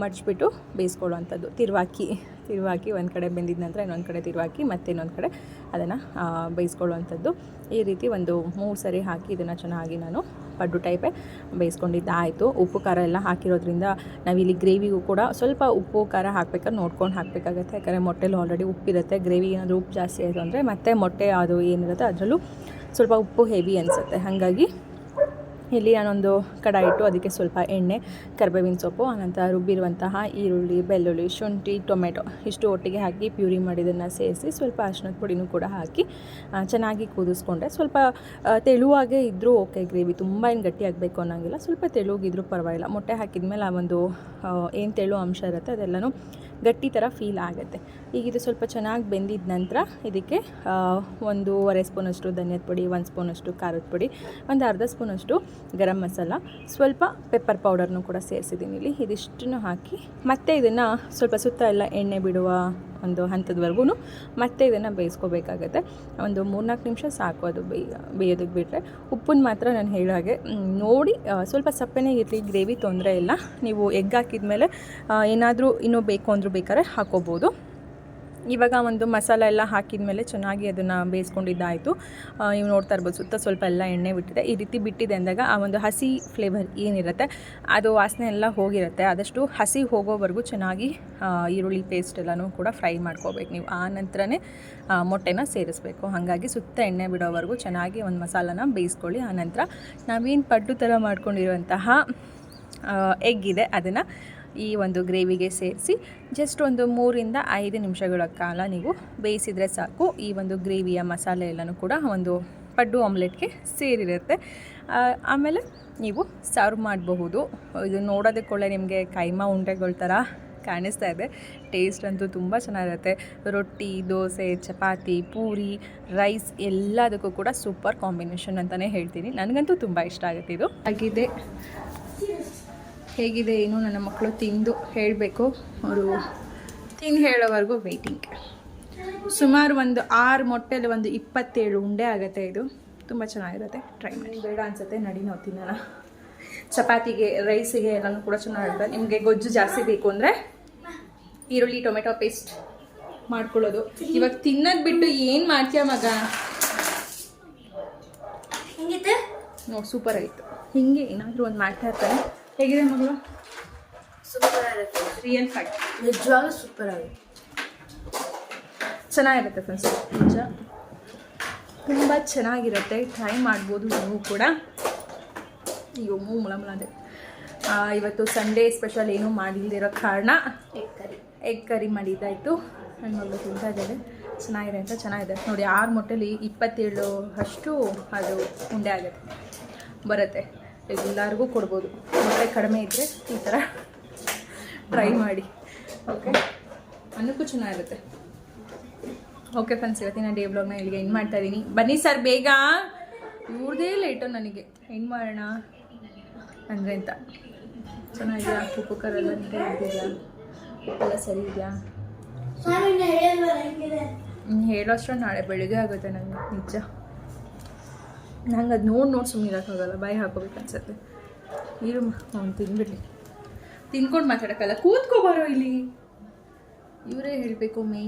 ಮಡಚ್ಬಿಟ್ಟು ಬೇಯಿಸ್ಕೊಳ್ಳುವಂಥದ್ದು. ತಿರುವಾಕಿ ತಿರುವಾಕಿ ಒಂದು ಕಡೆ ಬೆಂದಿದ ನಂತರ ಇನ್ನೊಂದು ಕಡೆ ತಿರುವಾಕಿ ಮತ್ತು ಇನ್ನೊಂದು ಕಡೆ ಅದನ್ನು ಬೇಯಿಸ್ಕೊಳ್ಳುವಂಥದ್ದು. ಈ ರೀತಿ ಒಂದು ಮೂರು ಸರಿ ಹಾಕಿ ಇದನ್ನು ಚೆನ್ನಾಗಿ ನಾನು ಪಡ್ಡು ಟೈಪೇ ಬೇಯಿಸ್ಕೊಂಡಿದ್ದಾಯಿತು. ಉಪ್ಪು, ಖಾರ ಎಲ್ಲ ಹಾಕಿರೋದ್ರಿಂದ ನಾವಿಲ್ಲಿ ಗ್ರೇವಿಗೂ ಕೂಡ ಸ್ವಲ್ಪ ಉಪ್ಪು, ಖಾರ ಹಾಕ್ಬೇಕಾದ್ರೆ ನೋಡ್ಕೊಂಡು ಹಾಕಬೇಕಾಗತ್ತೆ. ಯಾಕಂದರೆ ಮೊಟ್ಟೆಲಿ ಆಲ್ರೆಡಿ ಉಪ್ಪಿರುತ್ತೆ. ಗ್ರೇವಿ ಏನಾದರೂ ಉಪ್ಪು ಜಾಸ್ತಿ ಆಯಿತು ಅಂದರೆ ಮತ್ತೆ ಮೊಟ್ಟೆ ಅದು ಏನಿರುತ್ತೆ ಅದರಲ್ಲೂ ಸ್ವಲ್ಪ ಉಪ್ಪು ಹೆವಿ ಅನಿಸುತ್ತೆ. ಹಾಗಾಗಿ ಇಲ್ಲಿ ನಾನೊಂದು ಕಡಾಯಿ ಇಟ್ಟು ಅದಕ್ಕೆ ಸ್ವಲ್ಪ ಎಣ್ಣೆ, ಕರಿಬೇವಿನ ಸೊಪ್ಪು, ಆನಂತರ ರುಬ್ಬಿರುವಂತಹ ಈರುಳ್ಳಿ, ಬೆಳ್ಳುಳ್ಳಿ, ಶುಂಠಿ, ಟೊಮೆಟೊ ಇಷ್ಟು ಒಟ್ಟಿಗೆ ಹಾಕಿ ಪ್ಯೂರಿ ಮಾಡಿದ್ದನ್ನು ಸೇರಿಸಿ ಸ್ವಲ್ಪ ಅರ್ಶಿನದ ಪುಡಿನೂ ಕೂಡ ಹಾಕಿ ಚೆನ್ನಾಗಿ ಕುದಿಸ್ಕೊಂಡೆ ಸ್ವಲ್ಪ ತೆಳುವಾಗೆ ಇದ್ದರೂ ಓಕೆ ಗ್ರೇವಿ. ತುಂಬ ಏನು ಗಟ್ಟಿ ಆಗಬೇಕು ಅನ್ನೋಂಗಿಲ್ಲ. ಸ್ವಲ್ಪ ತೆಳುಗಿದ್ರೂ ಪರವಾಗಿಲ್ಲ. ಮೊಟ್ಟೆ ಹಾಕಿದ ಮೇಲೆ ಆ ಒಂದು ಏನು ತೆಳು ಅಂಶ ಇರುತ್ತೆ ಅದೆಲ್ಲನೂ ಗಟ್ಟಿ ಥರ ಫೀಲ್ ಆಗುತ್ತೆ. ಈಗ ಇದು ಸ್ವಲ್ಪ ಚೆನ್ನಾಗಿ ಬೆಂದಿದ ನಂತರ ಇದಕ್ಕೆ ಒಂದೂವರೆ ಸ್ಪೂನಷ್ಟು ಧನಿಯದ ಪುಡಿ, ಒಂದು ಸ್ಪೂನಷ್ಟು ಖಾರದ ಪುಡಿ, ಒಂದು ಅರ್ಧ ಸ್ಪೂನಷ್ಟು ಗರಂ ಮಸಾಲ, ಸ್ವಲ್ಪ ಪೆಪ್ಪರ್ ಪೌಡರ್ನು ಕೂಡ ಸೇರಿಸಿದ್ದೀನಿ ಇಲ್ಲಿ. ಇದಿಷ್ಟನ್ನು ಹಾಕಿ ಮತ್ತೆ ಇದನ್ನು ಸ್ವಲ್ಪ ಸುತ್ತ ಎಲ್ಲ ಎಣ್ಣೆ ಬಿಡುವ ಒಂದು ಹಂತದವರೆಗೂ ಮತ್ತೆ ಇದನ್ನು ಬೇಯಿಸ್ಕೋಬೇಕಾಗತ್ತೆ. ಒಂದು ಮೂರ್ನಾಲ್ಕು ನಿಮಿಷ ಸಾಕು ಅದು ಬೇಯ ಬೇಯೋದಕ್ಕೆ ಬಿಟ್ಟರೆ ಉಪ್ಪನ್ನು ಮಾತ್ರ ನಾನು ಹೇಳೋ ಹಾಗೆ ನೋಡಿ ಸ್ವಲ್ಪ ಸಪ್ಪೆನೇ ಇರಲಿ, ಗ್ರೇವಿ ತೊಂದರೆ ಇಲ್ಲ. ನೀವು ಎಗ್ ಹಾಕಿದ ಮೇಲೆ ಏನಾದರೂ ಇನ್ನೂ ಬೇಕು ಅಂದರೂ ಬೇಕಾದ್ರೆ ಹಾಕೋಬೋದು. ಇವಾಗ ಒಂದು ಮಸಾಲ ಎಲ್ಲ ಹಾಕಿದ ಮೇಲೆ ಚೆನ್ನಾಗಿ ಅದನ್ನು ಬೇಯಿಸ್ಕೊಂಡಿದ್ದಾಯಿತು. ನೀವು ನೋಡ್ತಾ ಇರ್ಬೋದು, ಸುತ್ತ ಸ್ವಲ್ಪ ಎಲ್ಲ ಎಣ್ಣೆ ಬಿಟ್ಟಿದೆ. ಈ ರೀತಿ ಬಿಟ್ಟಿದೆ ಅಂದಾಗ ಆ ಒಂದು ಹಸಿ ಫ್ಲೇವರ್ ಏನಿರುತ್ತೆ, ಅದು ವಾಸನೆ ಎಲ್ಲ ಹೋಗಿರುತ್ತೆ. ಆದಷ್ಟು ಹಸಿ ಹೋಗೋವರೆಗೂ ಚೆನ್ನಾಗಿ ಈರುಳ್ಳಿ ಪೇಸ್ಟ್ ಎಲ್ಲನೂ ಕೂಡ ಫ್ರೈ ಮಾಡ್ಕೋಬೇಕು ನೀವು. ಆ ನಂತರನೇ ಮೊಟ್ಟೆನ ಸೇರಿಸ್ಬೇಕು. ಹಾಗಾಗಿ ಸುತ್ತ ಎಣ್ಣೆ ಬಿಡೋವರೆಗೂ ಚೆನ್ನಾಗಿ ಒಂದು ಮಸಾಲನ ಬೇಯಿಸ್ಕೊಳ್ಳಿ. ಆನಂತರ ನಾವೇನು ಪಡ್ಡು ಥರ ಮಾಡ್ಕೊಂಡಿರುವಂತಹ ಎಗ್ ಇದೆ, ಅದನ್ನು ಈ ಒಂದು ಗ್ರೇವಿಗೆ ಸೇರಿಸಿ ಜಸ್ಟ್ ಒಂದು ಮೂರಿಂದ ಐದು ನಿಮಿಷಗಳ ಕಾಲ ನೀವು ಬೇಯಿಸಿದರೆ ಸಾಕು. ಈ ಒಂದು ಗ್ರೇವಿಯ ಮಸಾಲೆ ಎಲ್ಲನೂ ಕೂಡ ಒಂದು ಪಡ್ಡು ಆಮ್ಲೆಟ್ಗೆ ಸೇರಿರುತ್ತೆ. ಆಮೇಲೆ ನೀವು ಸರ್ವ್ ಮಾಡಬಹುದು. ಇದು ನೋಡೋದಕ್ಕೊಳ್ಳೆ ನಿಮಗೆ ಕೈಮಾ ಉಂಡೆಗಳ ಥರ ಕಾಣಿಸ್ತಾ ಇದೆ. ಟೇಸ್ಟ್ ಅಂತೂ ತುಂಬ ಚೆನ್ನಾಗಿರುತ್ತೆ. ರೊಟ್ಟಿ, ದೋಸೆ, ಚಪಾತಿ, ಪೂರಿ ರೈಸ್ ಎಲ್ಲದಕ್ಕೂ ಕೂಡ ಸೂಪರ್ ಕಾಂಬಿನೇಷನ್ ಅಂತಲೇ ಹೇಳ್ತೀನಿ. ನನಗಂತೂ ತುಂಬ ಇಷ್ಟ ಆಗುತ್ತೆ ಇದು. ಆಗಿದೆ. ಹೇಗಿದೆ ಏನು ನನ್ನ ಮಕ್ಕಳು ತಿಂದು ಹೇಳಬೇಕು. ಅವರು ತಿಂದು ಹೇಳೋವರೆಗೂ ವೆಯ್ಟಿಂಗ್ ಸುಮಾರು ಒಂದು ಆರು ಮೊಟ್ಟೆಲಿ ಒಂದು ಇಪ್ಪತ್ತೇಳು ಉಂಡೆ ಆಗುತ್ತೆ ಇದು. ತುಂಬ ಚೆನ್ನಾಗಿರುತ್ತೆ. ಟ್ರೈ ಮಾಡಿ. ಬೇಡ ಅನ್ಸುತ್ತೆ ನಡಿ ನಾವು ತಿನ್ನೋಣ. ಚಪಾತಿಗೆ ರೈಸಿಗೆ ಎಲ್ಲನೂ ಕೂಡ ಚೆನ್ನಾಗಿರುತ್ತೆ ನಿಮಗೆ ಗೊಜ್ಜು ಜಾಸ್ತಿ ಬೇಕು ಅಂದರೆ ಈರುಳ್ಳಿ ಟೊಮೆಟೊ ಪೇಸ್ಟ್ ಮಾಡ್ಕೊಳ್ಳೋದು. ಇವಾಗ ತಿನ್ನೋದು ಬಿಟ್ಟು ಏನು ಮಾಡ್ತೀಯ ಮಗ? ಹಿಂಗಿತ್ತು? ನೋಡಿ ಸೂಪರ್ ಆಯಿತು ಹಿಂಗೆ ಏನಾದರೂ ಒಂದು ಮಾಡ್ತಾ ಇರ್ತಾರೆ ಹೇಗಿದೆ ಮಗಳು? ಸೂಪರ್ ಆಗುತ್ತೆ ರಿಯಲ್ ಫ್ಯಾಕ್ಟ್ ನಿಜವಾಗ್ಲೂ ಸೂಪರ್ ಆಗುತ್ತೆ ಚೆನ್ನಾಗಿರುತ್ತೆ ಫ್ರೆಂಡ್ಸ್ ನಿಜ. ತುಂಬ ಚೆನ್ನಾಗಿರುತ್ತೆ. ಟ್ರೈ ಮಾಡ್ಬೋದು ನೀವು ಕೂಡ. ಅಯ್ಯೋ ಮೂ ಮುಳ ಮುಳ ಅದೇ ಇವತ್ತು ಸಂಡೇ ಸ್ಪೆಷಲ್ ಏನೂ ಮಾಡಿಲ್ದಿರೋ ಕಾರಣ ಎಗ್ ಕರಿ ಎಗ್ ಕರಿ ಮಾಡಿದ್ದಾಯಿತು. ನನ್ನ ಮಗಳು ತಿಂತಾ ಇದ್ದಾರೆ ಚೆನ್ನಾಗಿದೆ ಅಂತ ಚೆನ್ನಾಗಿದೆ. ನೋಡಿ ಆರು ಮೊಟ್ಟೆಲಿ ಇಪ್ಪತ್ತೇಳು ಅಷ್ಟು ಅದು ಉಂಡೆ ಆಗುತ್ತೆ. ಬರುತ್ತೆ. ಎಲ್ಲರಿಗೂ ಕೊಡ್ಬೋದು. ಮೊಟ್ಟೆ ಕಡಿಮೆ ಇದ್ದರೆ ಈ ಥರ ಟ್ರೈ ಮಾಡಿ. ಓಕೆ ಅನ್ನಕ್ಕೂ ಚೆನ್ನಾಗಿರುತ್ತೆ. ಓಕೆ ಫ್ರೆಂಡ್ಸ್ ಇವತ್ತಿನ ಡೇ ಬ್ಲಾಗ್ನ ಇಲ್ಲಿಗೆ ಎಂಡ್ ಮಾಡ್ತಾ ಇದ್ದೀನಿ ಬನ್ನಿ ಸರ್ ಬೇಗ. ಇವ್ರದೇ ಲೇಟು ನನಗೆ. ಹೆಂಗೆ ಮಾಡೋಣ ಅಂದರೆ ಅಂತ ಚೆನ್ನಾಗಿದೆಯಾ? ಉಪ್ಪು ಇದೆಯಾ ಉಪ್ಪೆಲ್ಲ ಸರಿ ಇದೆಯಾ? ಹ್ಮ್, ಹೇಳೋಷ್ಟು ನಾಳೆ ಬೆಳಿಗ್ಗೆ ಆಗುತ್ತೆ ನನಗೆ ನಿಜ. ನಂಗೆ ಅದು ನೋಡಿ ನೋಡಿ ಸುಮ್ಮನೆ ಇರೋಕ್ಕಾಗಲ್ಲ ಬಾಯಿ ಹಾಕೋಬೇಕು ಅನ್ಸುತ್ತೆ. ಇರು ಅವ್ನು ತಿನ್ಬಿಡ್ಲಿ. ತಿನ್ಕೊಂಡು ಮಾತಾಡೋಕ್ಕಲ್ಲ ಕೂತ್ಕೋಬಾರೋ ಇಲ್ಲಿ. ಇವರೇ ಹೇಳಬೇಕು ಮೇ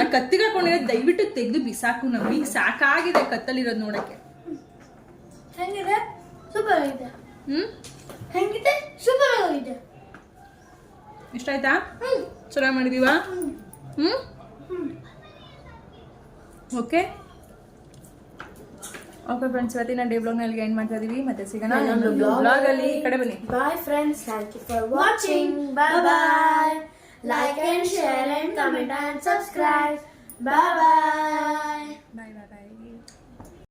ಆ ಕತ್ತಿಗೆ ಹಾಕೊಂಡಿರೋದು ದಯವಿಟ್ಟು ತೆಗೆದು ಬಿಸಾಕು ನಮಗೆ ಸಾಕಾಗಿದೆ ಕತ್ತಲಿರೋದು ನೋಡೋಕ್ಕೆ. ಹೆಂಗಿದೆ? ಸೂಪರ್ ಆಗಿದೆ ಹ್ಞೂ ಹೆಂಗಿದೆ? ಸೂಪರ್ ಆಗಿದೆ ಇಷ್ಟ ಆಯ್ತಾ? ಚೆನ್ನಾಗಿ ಮಾಡಿದೀವಾ? ಹ್ಞೂ ಓಕೆ. ಓಕೆ ಫ್ರೆಂಡ್ಸ್ ಇವತ್ತಿನ ಡೇ ಬ್ಲಾಗ್ನ ಇಲ್ಲಿಗೆ ಎಂಡ್ ಮಾಡ್ತಾ ಇದೀವಿ ಮತ್ತೆ ಸಿಗೋಣ ಇನ್ನೊಂದು ಬ್ಲಾಗಲ್ಲಿ ಈ ಕಡೆ ಬನ್ನಿ Bye friends, thank you for watching. Bye bye. Like and share and comment and subscribe. Bye bye.